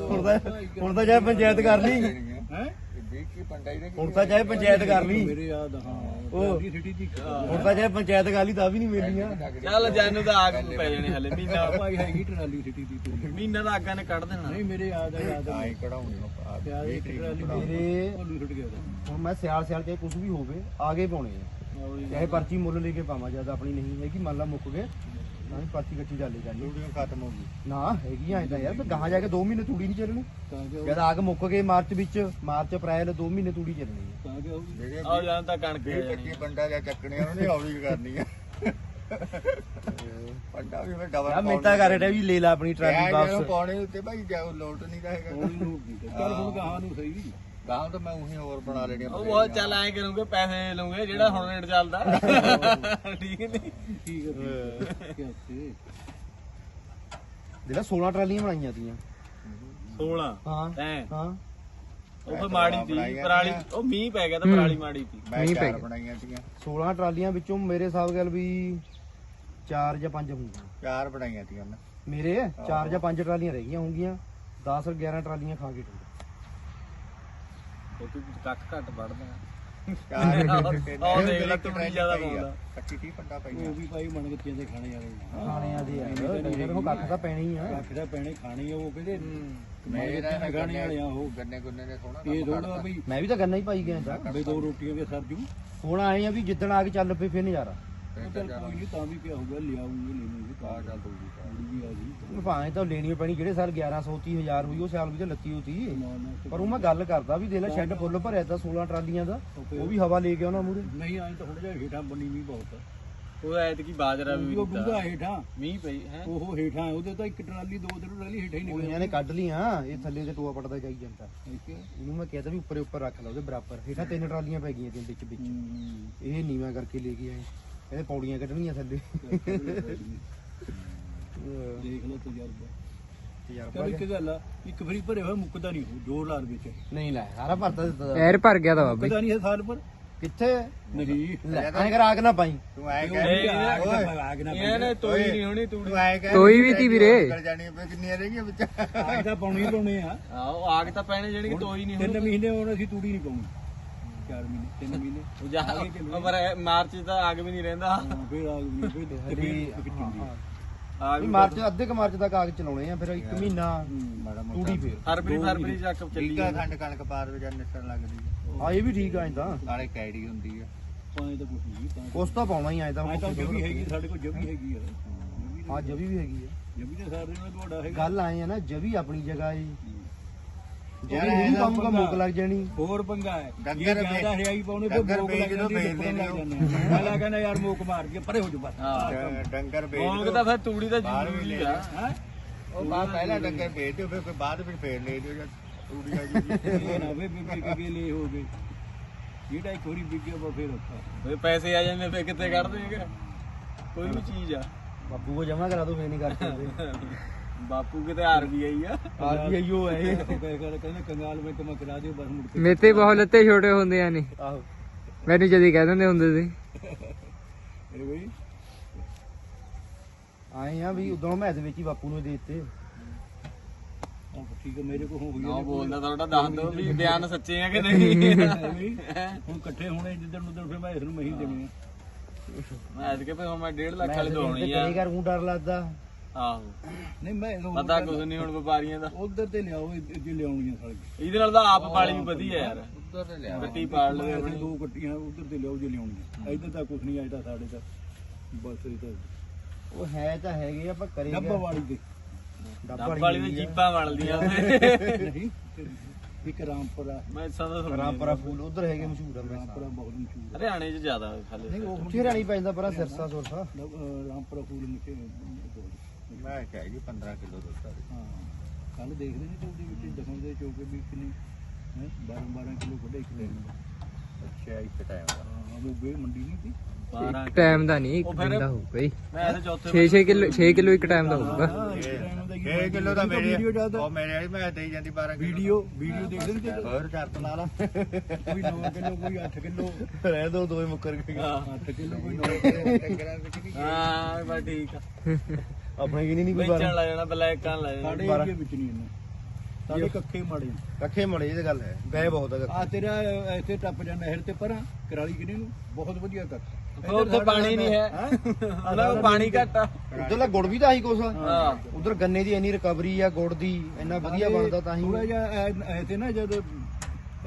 ਹੁਣ ਤਾਂ ਹੁਣ ਤਾਂ ਚਾਹੇ ਪੰਚਾਇਤ ਕਰ ਲਈ ਹੈ? ਦੇਖ ਕੇ ਪੰਡਾਈ ਦੇ ਹੁਣ ਤਾਂ ਚਾਹੇ ਪੰਚਾਇਤ ਕਰ ਲਈ ਮੇਰੇ ਯਾਦ ਹਾਂ। ਉਹ ਦੀ ਹੁਣ ਤਾਂ ਚਾਹੇ ਪੰਚਾਇਤ ਲਈ ਤਾਂ ਵੀ ਨਹੀਂ ਮਿਲਦੀਆਂ ਚੱਲ ਜਾਨੂ ਤਾਂ ਆਗ ਨੂੰ ਪੈ ਜਾਣੇ ਹਲੇ ਮਹੀਨਾ ਭਾਈ ਹੈਗੀ ਟਰਾਲੀ ਸਿਟੀ ਦੀ ਤੂੰ। ਮਹੀਨਾ ਦਾ ਆਗਾਂ ਨੇ ਕੱਢ ਦੇਣਾ। ਨਹੀਂ ਮੇਰੇ ਯਾਦ ਆ ਯਾਦ ਆ। ਆਈ ਕਢਾਉਣੀ ਦੀ ਟਰਾਲੀ ਮੇਰੇ। ਹੁਣ ਮੈਂ ਸਿਆਲ ਸਿਆਲ ਚਾਹੇ ਕੁਝ ਵੀ ਹੋਵੇ ਆਗੇ ਪਾਉਣੇ ਆ। ਚਾਹੇ ਪਰਚੀ ਮੁੱਲ ਲੈ ਕੇ ਪਾਵਾਂ ਜਦ ਆਪਣੀ ਨਹੀਂ ਹੈਗੀ ਮੰਨ ਲਾ ਮੁੱਕ ਗਏ। ਤਾਂ ਵੀ ਪਰਚੀ ਕੱਚੀ ਚੱਲੇ ਜਾਂਦੀ ਡਿਊਟੀ ਖਤਮ ਹੋ ਗਈ ਨਾ ਹੈਗੀ ਐ ਤਾਂ ਯਾਰ ਗਾਹਾਂ ਜਾ ਕੇ 2 ਮਹੀਨੇ ਤੂੜੀ ਨਹੀਂ ਚੱਲਣੀ। ਤਾਂ ਕਿ ਜਦ ਆਗ ਮੁੱਕ ਗਏ ਮਾਰਚ ਵਿੱਚ ਮਾਰਚ ਅਪ੍ਰੈਲ 2 ਮਹੀਨੇ ਤੂੜੀ ਚੱਲਣੀ ਹੈ। ਤਾਂ ਕਿ ਉਹ ਜਿਹੜੇ ਆ ਜਾਂ ਤਾਂ ਕਣਕ ਕੱਚੀ ਪੰਡਾ ਜਾਂ ਚੱਕਣੇ ਆ ਉਹਨੇ ਹੌਲੀ ਕਰਨੀ ਆ। ਪੰਡਾ ਵੀ ਮੈਂ ਡਬਲ ਯਾ ਮਿੰਤਾ ਕਰ ਰਿਹਾ ਵੀ ਲੈ ਲੈ ਆਪਣੀ ਟਰਾਲੀ ਵਾਪਸ। ਪਾਉਣੇ ਉੱਤੇ ਭਾਈ ਜਾ ਲੋਟ ਨਹੀਂ ਰਹੇਗਾ ਚੱਲ ਹੁਣ ਕਹਾ ਨੂੰ ਸਹੀ ਗਾਹਾਂ ਤਾਂ ਮੈਂ ਉਹੀ ਹੋਰ ਬਣਾ ਲੈਣੀ ਉਹ ਬਹੁਤ ਚੱਲ ਐ ਕਰੂੰਗੇ ਪੈਸੇ ਲਵਾਂਗੇ ਜਿਹੜਾ ਹੁਣ ਰੇਟ ਚੱਲਦਾ। ਠੀਕ ਨਹੀਂ ਜਿਹੜਾ 16 ਟਰਾਲੀਆਂ ਬਣਾਈਆਂ ਤੀਆਂ। 16 ਹਾਂ ਹਾਂ। ਉਹ ਫੇ ਮਾੜੀ ਤੀ ਪਰਾਲੀ ਉਹ ਮੀਂਹ ਪੈ ਗਿਆ ਤਾਂ ਪਰਾਲੀ ਮਾੜੀ ਤੀ। ਮੈਂ ਨਹੀਂ ਚਾਰ ਪੈ- ਬਣਾਈਆਂ ਸੀਗੀਆਂ 16 ਟਰਾਲੀਆਂ ਵਿੱਚੋਂ ਮੇਰੇ ਹਿਸਾਬ ਗੱਲ ਵੀ 4 ਜਾਂ 5 ਹੋਣਗੀਆਂ। ਚਾਰ ਬਣਾਈਆਂ ਸੀਗੀਆਂ ਮੈਂ। ਮੇਰੇ 4 ਜਾਂ 5 ਟਰਾਲੀਆਂ ਰਹਿ ਗਈਆਂ ਹੋਣਗੀਆਂ। 10 11 ਟਰਾਲੀਆਂ ਖਾ ਕੇ ਟੁੱਟ ਉਹ ਤੂੰ ਕੱਖ ਘੱਟ ਵੜਦਾ ਚਾਰ <laughs> ਉਹ ਦੇਖ ਲੈ ਤੂੜੀ ਜ਼ਿਆਦਾ ਪਾਉਂਦਾ। ਕੱਚੀ ਟੀ ਪੰਡਾ ਪਈਆਂ। ਉਹ ਵੀ ਭਾਈ ਮਣ ਗੱਤੀਆਂ ਦੇ ਖਾਣੇ ਵਾਲੇ ਖਾਣਿਆਂ ਦੇ ਡੰਗਰ ਨੂੰ ਕੱਖ ਤਾਂ ਪੈਣੀ ਆ। ਕੱਖ ਦਾ ਪੈਣੇ ਖਾਣੇ ਆ ਉਹ ਕਹਿੰਦੇ ਗੱਤੀਆਂ ਦੇ ਖਾਣੇ ਵਾਲੇ ਆ ਉਹ। ਗੰਨੇ ਗੁੰਨੇ ਨੇ ਸੋਹਣਾ ਇਹ ਥੋੜਾ। ਵੀ ਮੈਂ ਵੀ ਤਾਂ ਗੰਨਾ ਹੀ ਪਾਈ ਗਿਆ। ਤਾਂ ਬਈ ਦੋ ਰੋਟੀਆਂ ਦੇ ਸਰਜੂ ਹੁਣ ਆਏ ਆ ਵੀ ਜਿੱਦਣ ਆ ਕੇ ਚੱਲ ਪਏ ਫਿਰ ਨਜ਼ਾਰਾ। ਉਹ ਚੱਲ ਕੋਈ ਨਹੀਂ ਤਾਂ ਵੀ ਪਿਆ ਹੋਊਗਾ ਲਿਆਉਂਗੇ ਲੈ ਲੂਗੇ ਆ ਚੱਲ ਤੂੜੀ ਪਾ। ਥੋੜੀ ਵੀ ਆ ਜੀ ਭਾਵੇਂ ਤਾਂ ਲੈਣੀ ਪੈਣੀ ਜਿਹੜੇ ਸਾਲ 1100 30000 ਹੋਈ ਉਹ ਸਾਲ ਵੀ ਤਾਂ ਲੱਤੀ ਹੋਤੀ ਨਾ ਨਾ ਪਰ ਉਹ ਮੈਂ ਗੱਲ ਕਰਦਾ ਵੀ ਦੇ ਲੈ ਸ਼ੈੱਡ ਫੁੱਲ ਭਰਿਆ ਤਾਂ 16 ਟਰਾਲੀਆਂ ਦਾ ਉਹ ਵੀ ਹਵਾ ਲੈ ਕੇ ਆਉਣਾ ਮੂਰੇ ਨਹੀਂ ਆਏ ਤਾਂ ਹੁਣ ਜਿਹਾ ਹੇਠਾਂ ਬਣੀ ਵੀ ਬਹੁਤ ਆ। ਉਹ ਐਤਕੀ ਬਾਜਰਾ ਵੀ ਉਹ ਡੂੰਘਾ ਹੇਠਾਂ। ਮੀਂਹ ਪਈ ਹੈ? ਉਹ ਹੇਠਾਂ ਉਹਦੇ ਤਾਂ ਇੱਕ ਟਰਾਲੀ ਦੋ ਤਿੰਨ ਟਰਾਲੀ ਹੇਠਾਂ ਹੀ ਕੁੜੀਆਂ ਨੇ ਕੱਢ ਲੀਆਂ ਇਹ ਥੱਲੇ ਤੇ ਟੋਆ ਪੜਦਾ ਜਾਈ ਜਾਂਦਾ। ਇਹਨੂੰ ਮੈਂ ਕਹਿੰਦਾ ਵੀ ਉੱਪਰੇ ਉੱਪਰ ਰੱਖ ਲਾ ਉਹਦੇ ਬਰਾਬਰ। ਹੇਠਾਂ ਤਿੰਨ ਟਰਾਲੀਆਂ ਪੈ ਗਈਆਂ ਵਿੱਚ ਵਿੱਚ। ਇਹ ਨੀਵਾਂ ਕਰਕੇ ਲੈ ਕੇ ਆਏ। ਕਹਿੰਦੇ ਪੌੜੀਆਂ ਕੱਢਣੀਆਂ ਥੱਲੇ ਦੇਖ ਲਓ ਤਜਰਬਾ। ਤਜਰਬਾ ਚਲ ਇੱਕ ਗੱਲ ਆ ਇੱਕ ਫਰੀ ਭਰੇ ਹੋਇਆ ਮੁੱਕਦਾ ਨਹੀਂ ਉਹ ਜੋਰ ਲਾਰ ਵਿੱਚ। ਨਹੀਂ ਲੈ ਸਾਰਾ ਭਰਤਾ ਦਿੱਤਾ। ਐਰ ਭਰ ਗਿਆ ਤਾਂ ਬਾਬਾ ਮੁੱਕਦਾ ਨਹੀਂ ਸਾਲ ਪਰ ਕਿੱਥੇ? ਨਹੀਂ। ਲੈ ਐਂ ਕਰ ਆਗ ਨਾ ਪਾਈ। ਤੂੰ ਐ ਇਹ ਕਹਿ ਆਗ ਨਾ ਇਹਨਾਂ ਨੇ ਤੋਈ ਨਹੀਂ ਹੋਣੀ ਤੂੜੀ। ਤੂੰ ਐ ਕਹਿ ਤੋਈ ਵੀ ਤੀ ਵੀਰੇ। ਕਰ ਜਾਣੀ ਪਈ ਕਿੰਨੀਆਂ ਰਹਿ ਗਈਆਂ ਵਿੱਚ? ਆਗ ਤਾਂ ਪਾਉਣੀ ਹੀ ਪਾਉਣੀ ਆ। ਆਹੋ ਆਗ ਤਾਂ ਪੈਣੇ ਜਿਹੜੀ ਕਿ ਤੋਈ ਨਹੀਂ ਤਿੰਨ ਹੋਣੀ। ਮਹੀਨੇ ਹੁਣ ਅਸੀਂ ਤੂੜੀ ਨਹੀਂ ਪਾਉਣੀ। ਚਾਰ ਮਹੀਨੇ ਤਿੰਨ ਮਹੀਨੇ। ਉਹ ਜਾ ਉਹ ਪਰ ਇਹ ਮਾਰਚ 'ਚ ਤਾਂ ਆਗ ਵੀ ਨਹੀਂ ਰਹਿੰਦਾ। ਹਾਂ, ਫਿਰ ਆਗ ਵੀ ਫਿਰ ਫਿਰ ਵਿੱਚ ਹੁੰਦੀ ਆ। ਆਗ ਵੀ ਵੀ ਮਾਰਚ ਅੱਧੇ ਕ ਮਾਰਚ ਤੱਕ ਆਗ ਚਲਾਉਣੇ ਆ ਫਿਰ ਇੱਕ ਮਹੀਨਾ ਮਾੜਾ ਤੂੜੀ ਫੇਰ। ਫਰਵਰੀ ਫਰਵਰੀ ਚੱਕ ਚੱਲੀ ਠੀਕਾ ਖੰਡ ਕਣਕ ਪਾਰ ਵਿੱਚ ਨਿਸਣ ਲੱਗਦੀ ਹੈ। ਆ ਇਹ ਵੀ ਠੀਕ ਆ ਇੰਦਾ ਨਾਲੇ ਕੈੜੀ ਹੁੰਦੀ ਆ ਪਾਏ ਤਾਂ ਕੁਝ ਨਹੀਂ ਤਾਂ ਉਸ ਤਾਂ ਪਾਉਣਾ ਹੀ ਆਏ ਤਾਂ। ਆਏ ਤਾਂ ਜਵੀ ਹੈਗੀ ਸਾਡੇ ਕੋਲ ਜਵੀ ਹੈਗੀ ਆ। ਹਾਂ ਜਵੀ ਵੀ ਹੈਗੀ ਆ। ਜਵੀ ਦੇ ਸਾਰੇ ਨਾਲ ਤੁਹਾਡਾ ਹੈਗਾ। ਗੱਲ ਆਏ ਆ ਨਾ ਜਵੀ ਆਪਣੀ ਜਗ੍ਹਾ ਏ। ਜਿਹੜੀ ਇਹਦਾ ਪਾਉਂਗਾ ਮੁੱਕ ਲੱਗ ਜਾਣੀ। ਹੋਰ ਪੰਗਾ ਹੈ। ਡੰਗਰ ਜੇ ਜ਼ਿਆਦਾ ਹਰਿਆਈ ਪਾਉਣੇ ਫਿਰ ਡੰਗਰ ਮੋਕ ਲੱਗ ਜਦੋਂ ਜਾਂਦੀ ਵੇਚ ਲੱਗ ਲੈਂਦੇ ਜਾਂਦੇ ਆ। ਮੈਂ ਲਾ ਕਹਿੰਦਾ ਯਾਰ ਮੋਕ ਮਾਰ ਕੇ ਪਰੇ ਹੋ ਜਾ ਬਸ। ਡੰਗਰ ਵੇਚ ਮੌਂਗ। ਤਾਂ ਫਿਰ ਤੂੜੀ ਦਾ ਬਾਹਰ ਵੀ ਜ਼ਰੂਰੀ ਹੈ? ਉਹ ਬਾਅਦ ਪਹਿਲਾਂ ਡੰਗਰ ਵੇਚ ਦਿਓ ਫਿਰ ਕੋਈ ਬਾਅਦ ਵਿੱਚ ਫੇਰ ਲੈ ਦਿਓ ਜਾਂ ਤੂੜੀ ਆ ਜੀ <laughs> ਇਹ ਨਾ ਵੇ ਬਿਕੇ ਕੇ ਲੈ ਹੋ ਗਏ ਜਿਹੜਾ ਇੱਕ ਵਾਰੀ ਵਿਕਿਆ ਵਾ ਫਿਰ ਔਖਾ। ਫਿਰ ਪੈਸੇ ਆ ਜਾਂਦੇ ਫਿਰ ਕਿੱਥੇ ਕੱਢ ਦੇਗੇ ਕੋਈ ਵੀ ਚੀਜ਼ ਆ। ਬਾਪੂ ਕੋ ਜਮਾ ਕਰਾ ਦੋ ਫੇਰ ਨਹੀਂ ਕਰ ਸਕਦੇ। <laughs> ਬਾਪੂ ਕਿਤੇ ਆਰਬੀਆਈ ਆ। ਆਰਬੀਆਈ ਉਹ ਹੈ ਇਹ। ਕਹਿੰਦੇ ਕੰਗਾਲ ਵਿੱਚ ਮੈਂ ਕਰਾ ਦਿਓ ਬਸ ਮੁੜ ਕੇ ਮੇਤੇ ਬਹੁਤ ਲੱਤੇ ਛੋਟੇ ਹੁੰਦੇ ਆ ਨੇ। ਆਹੋ। ਮੈਨੂੰ ਜਦੀ ਕਹਿ ਦਿੰਦੇ ਹੁੰਦੇ ਸੀ। ਇਹ ਬਈ ਆਏ ਆ ਵੀ ਉਦੋਂ ਮੈਂ ਇਹਦੇ ਵਿੱਚ ਹੀ ਬਾਪੂ ਨੂੰ ਦੇ ਦਿੱਤੇ। ਠੀਕ ਹੈ ਮੇਰੇ ਕੋਲ ਹੋ ਗਈ ਨਾ ਬੋਲਦਾ ਤੁਹਾਡਾ ਦੱਸ ਦਿਓ ਵੀ ਬਿਆਨ ਸੱਚੇ ਆ ਕਿ ਨਹੀਂ। ਹੁਣ ਇਕੱਠੇ ਹੋਣੇ ਜਿੱਦਣ ਉਦੋਂ ਫਿਰ ਮੈਂ ਇਸ ਨੂੰ ਮਹੀ ਦੇਣੀ ਆ। ਮੈਂ ਐਤਕੇ ਭਈ ਹੁਣ ਮੈਂ 1.5 ਲੱਖ ਵਾਲੀ ਤੇ ਦੋਣੀ ਆ। ਕਰੇ ਕਰ ਨੂੰ ਡਰ ਲੱਗਦਾ। ਆਹੋ। ਨਹੀਂ ਮੈਂ ਪਤਾ ਕੁਝ ਨਹੀਂ ਹੁਣ ਵਪਾਰੀਆਂ ਦਾ। ਉਧਰ ਤੇ ਲਿਆਓ ਜੇ ਲਿਆਉਣੀਆਂ ਸਾਲੇ ਇਹਦੇ ਨਾਲ ਤਾਂ ਆਪ ਪਾਲੀ ਵੀ ਵਧੀਆ ਯਾਰ। ਉੱਧਰ ਤੇ ਲਿਆ ਗੱਟੀ ਪਾਲ ਲਵੇ ਅਸੀਂ ਦੋ ਗੱਟੀਆਂ ਉਧਰ ਤੇ ਲਿਆਓ ਜੇ ਲਿਆਉਣੀਆਂ। ਇੱਧਰ ਤਾਂ ਕੁਝ ਨਹੀਂ ਆਇਦਾ ਸਾਡੇ ਤਾਂ ਬਸ ਇਹ ਤਾਂ ਉਹ ਹੈ ਤਾਂ ਹੈਗੇ ਆ ਪਰ ਕਰੇ ਡੱਬਾ ਵਾਲੀ ਦੇ। ਡੱਬ ਵਾਲੀ ਦੇ ਜੀਪਾਂ ਵਲਦੀਆਂ ਉੱਥੇ ਨਹੀਂ ਇੱਕ ਰਾਮਪੁਰਾ। ਮੈਂ ਸਾਦਾ ਸੁਣਿਆ ਰਾਮਪੁਰਾ ਫੂਲ ਉਧਰ ਹੈਗੇ ਮਸ਼ਹੂਰ ਆ ਰਾਮਪੁਰਾ ਬਹੁਤ ਮਸ਼ਹੂਰ ਹਰਿਆਣੇ 'ਚ ਜ਼ਿਆਦਾ ਖਾਲੇ ਨਹੀਂ ਉਹ ਉੱਥੇ ਰਾਣੀ ਪੈਂਦਾ ਪਰਾ ਸਿਰਸਾ ਸੁਰਸਾ। ਰਾਮਪੁਰਾ ਫੂਲ ਮੁਕੇ ਮੈਂ ਕਹਿ ਜੀ 15 ਕਿਲੋ ਦੁੱਧ ਆ। ਹਾਂ ਕੱਲ ਦੇਖਦੇ ਨੇ ਤੇ ਉਹਦੇ ਵਿੱਚ ਦਿਖਾਉਂਦੇ ਚੋਕੇ ਵੀ ਕਿੰਨੇ ਹੈ 12 12 ਕਿਲੋ ਕੱਢੇ ਇੱਕ ਦਿਨ ਦਾ। ਅੱਛਾ ਇੱਕ ਟਾਈਮ ਦਾ। ਹਾਂ ਉਹ ਵੇ ਮੰਡੀ ਨਹੀਂ ਸੀ? 12 ਟਾਈਮ ਦਾ ਨਹੀਂ ਇੱਕ ਦਿਨ ਦਾ ਹੋਊਗਾ ਹੀ ਮੈਂ ਇਹਦੇ ਚੌਥੇ 6 6 ਕਿਲੋ 6 ਕਿਲੋ ਇੱਕ ਟਾਈਮ ਦਾ ਹੋਊਗਾ। ਹਾਂ ਇੱਕ ਟਾਈਮ ਦਾ ਹੀ 6 ਕਿਲੋ ਦਾ ਮੇਰੇ ਉਹ ਮੇਰੇ ਵਾਲੀ ਮੈਂ ਦੇਈ ਜਾਂਦੀ 12 ਕਿਲੋ ਵੀਡੀਓ ਵੀਡੀਓ ਨੇ ਤੇ ਹੋਰ ਸ਼ਰਤ ਲਾ ਲਾ ਕੋਈ 9 ਕਿਲੋ ਕੋਈ 8 ਕਿਲੋ। ਰਹਿ ਦੋ ਦੋਵੇਂ ਮੁੱਕਰ ਗਏ। 8 ਕਿਲੋ ਕੋਈ 9 ਕਿਲੋ। ਡੰਗਰਾਂ ਵਿੱਚ ਨਹੀਂ ਹਾਂ ਬਸ ਠੀਕ ਆ। <laughs> ਆਪਣੇ ਕੀ ਨਹੀਂ ਕੋਈ ਵੇਚਣ ਲੱਗ ਜਾਣਾ ਬਲੈਕਾਂ ਲੱਗ ਜਾਣਾ। ਸਾਡੇ ਵਿੱਚ ਨਹੀਂ ਇੰਨਾ। ਸਾਡੇ ਕੱਖੇ ਮਾੜੇ ਕੱਖੇ ਮੜੇ ਇਹ ਤਾਂ ਗੱਲ ਹੈ। ਬੈ ਬਹੁਤ ਹੈ ਆ ਤੇਰਾ ਇੱਥੇ ਟੱਪ ਜਾ ਨਹਿਰ ਤੇ ਪਰਾਂ ਕਰਾਲੀ ਕਿਨੇ ਨੂੰ? ਬਹੁਤ ਵਧੀਆ ਕੱਖ ਉੱਥੇ ਪਾਣੀ ਨਹੀਂ ਹੈ। ਉਹਨਾਂ ਕੋਲ <laughs> ਪਾਣੀ ਘੱਟ ਆ। ਉਧਰਲਾ ਗੁੜ ਵੀ ਤਾਂ ਆਹੀ ਕੁਛ ਹਾਂ। ਉਧਰ ਗੰਨੇ ਦੀ ਇੰਨੀ ਰਿਕਵਰੀ ਆ ਗੁੜ ਦੀ ਇੰਨਾ ਵਧੀਆ ਬਣਦਾ ਤਾਂ ਥੋੜਾ ਹੀ ਜਿਹਾ ਐ ਤੇ ਨਾ ਜਦ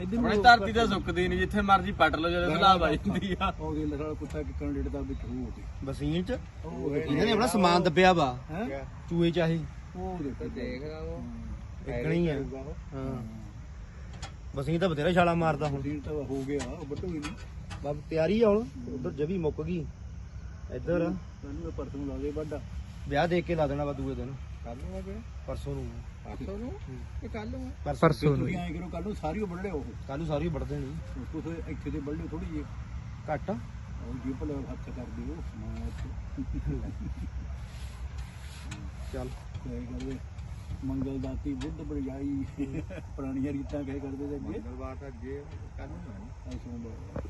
ਆਪਣੀ ਧਰਤੀ ਤਾਂ ਸੁੱਕਦੀ ਨਹੀਂ ਜਿੱਥੇ ਮਰਜ਼ੀ ਪੱਟ ਲਓ ਜਦੋਂ ਸਲਾਬ ਆ ਜਾਂਦੀ ਆ। ਉਹ ਦੇ ਲੜਾ ਕੁੱਤਾ ਕਿ ਕੈਂਡੀਡੇਟ ਦਾ ਵਿੱਚ ਹੋ ਤੇ ਬਸੀਨ ਚ ਉਹ ਇਹਨਾਂ ਨੇ ਆਪਣਾ ਸਮਾਨ ਦੱਬਿਆ ਵਾ। ਹੈ? ਚੂਹੇ ਚਾਹੇ। ਉਹ ਦੇਖ। ਦੇਖ ਇੱਕਣੀ ਆ। ਹਾਂ। ਬਸੀਨ ਤਾਂ ਬਥੇਰਾ ਛਾਲਾ ਮਾਰਦਾ ਹੁਣ। ਦਿਨ ਤਾਂ ਹੋ ਗਿਆ ਬਟੂ ਹੀ ਨਹੀਂ। ਬਸ ਤਿਆਰੀ ਆ ਹੁਣ? ਉਧਰ ਜਵੀ ਮੁੱਕ ਗਈ। ਇੱਧਰ। ਸਾਨੂੰ ਪਰਸੋਂ ਲਾ ਦੇ ਵੱਡਾ ਵਿਆਹ ਦੇਖ ਕੇ ਲਾ ਦੇਣਾ ਵਾ ਦੂਏ ਦਿਨ। ਕੱਲ ਨੂੰ ਆਵੇ ਪਰਸੋਂ ਨੂੰ। ਪਰਸੋਂ ਨੂੰ? ਕਿ ਕੱਲ ਨੂੰ? ਪਰਸੋਂ ਨੂੰ ਤੁਸੀਂ ਐਂ ਕਰੋ ਕੱਲ ਨੂੰ ਸਾਰੀ ਉਹ ਵੱਢ ਲਿਓ ਕੱਲ ਨੂੰ ਸਾਰੀ ਵੜ ਦੇਣੀ ਕੁਛ ਇੱਥੇ ਦੇ ਵੱਢ ਲਿਓ ਥੋੜੀ ਜਿਹੀ। ਘੱਟ। ਉਹ ਜੀ ਭਲੇ ਹੱਥ ਕਰ ਦਿਓ ਸਮਾਨ ਇੱਥੇ। ਚੱਲ। ਕਹੇ ਕਰਦੇ ਮੰਗਲ ਦਾਤੀ ਬੁੱਧ ਬੜਾਈ ਪੁਰਾਣੀਆਂ ਰੀਤਾਂ ਕਹੇ ਕਰਦੇ ਤੇ ਅੱਗੇ। ਮੰਗਲਵਾਰ ਤਾਂ ਜੇ ਕੱਲ ਨੂੰ ਆਣੀ ਐ ਸੋਮਵਾਰ।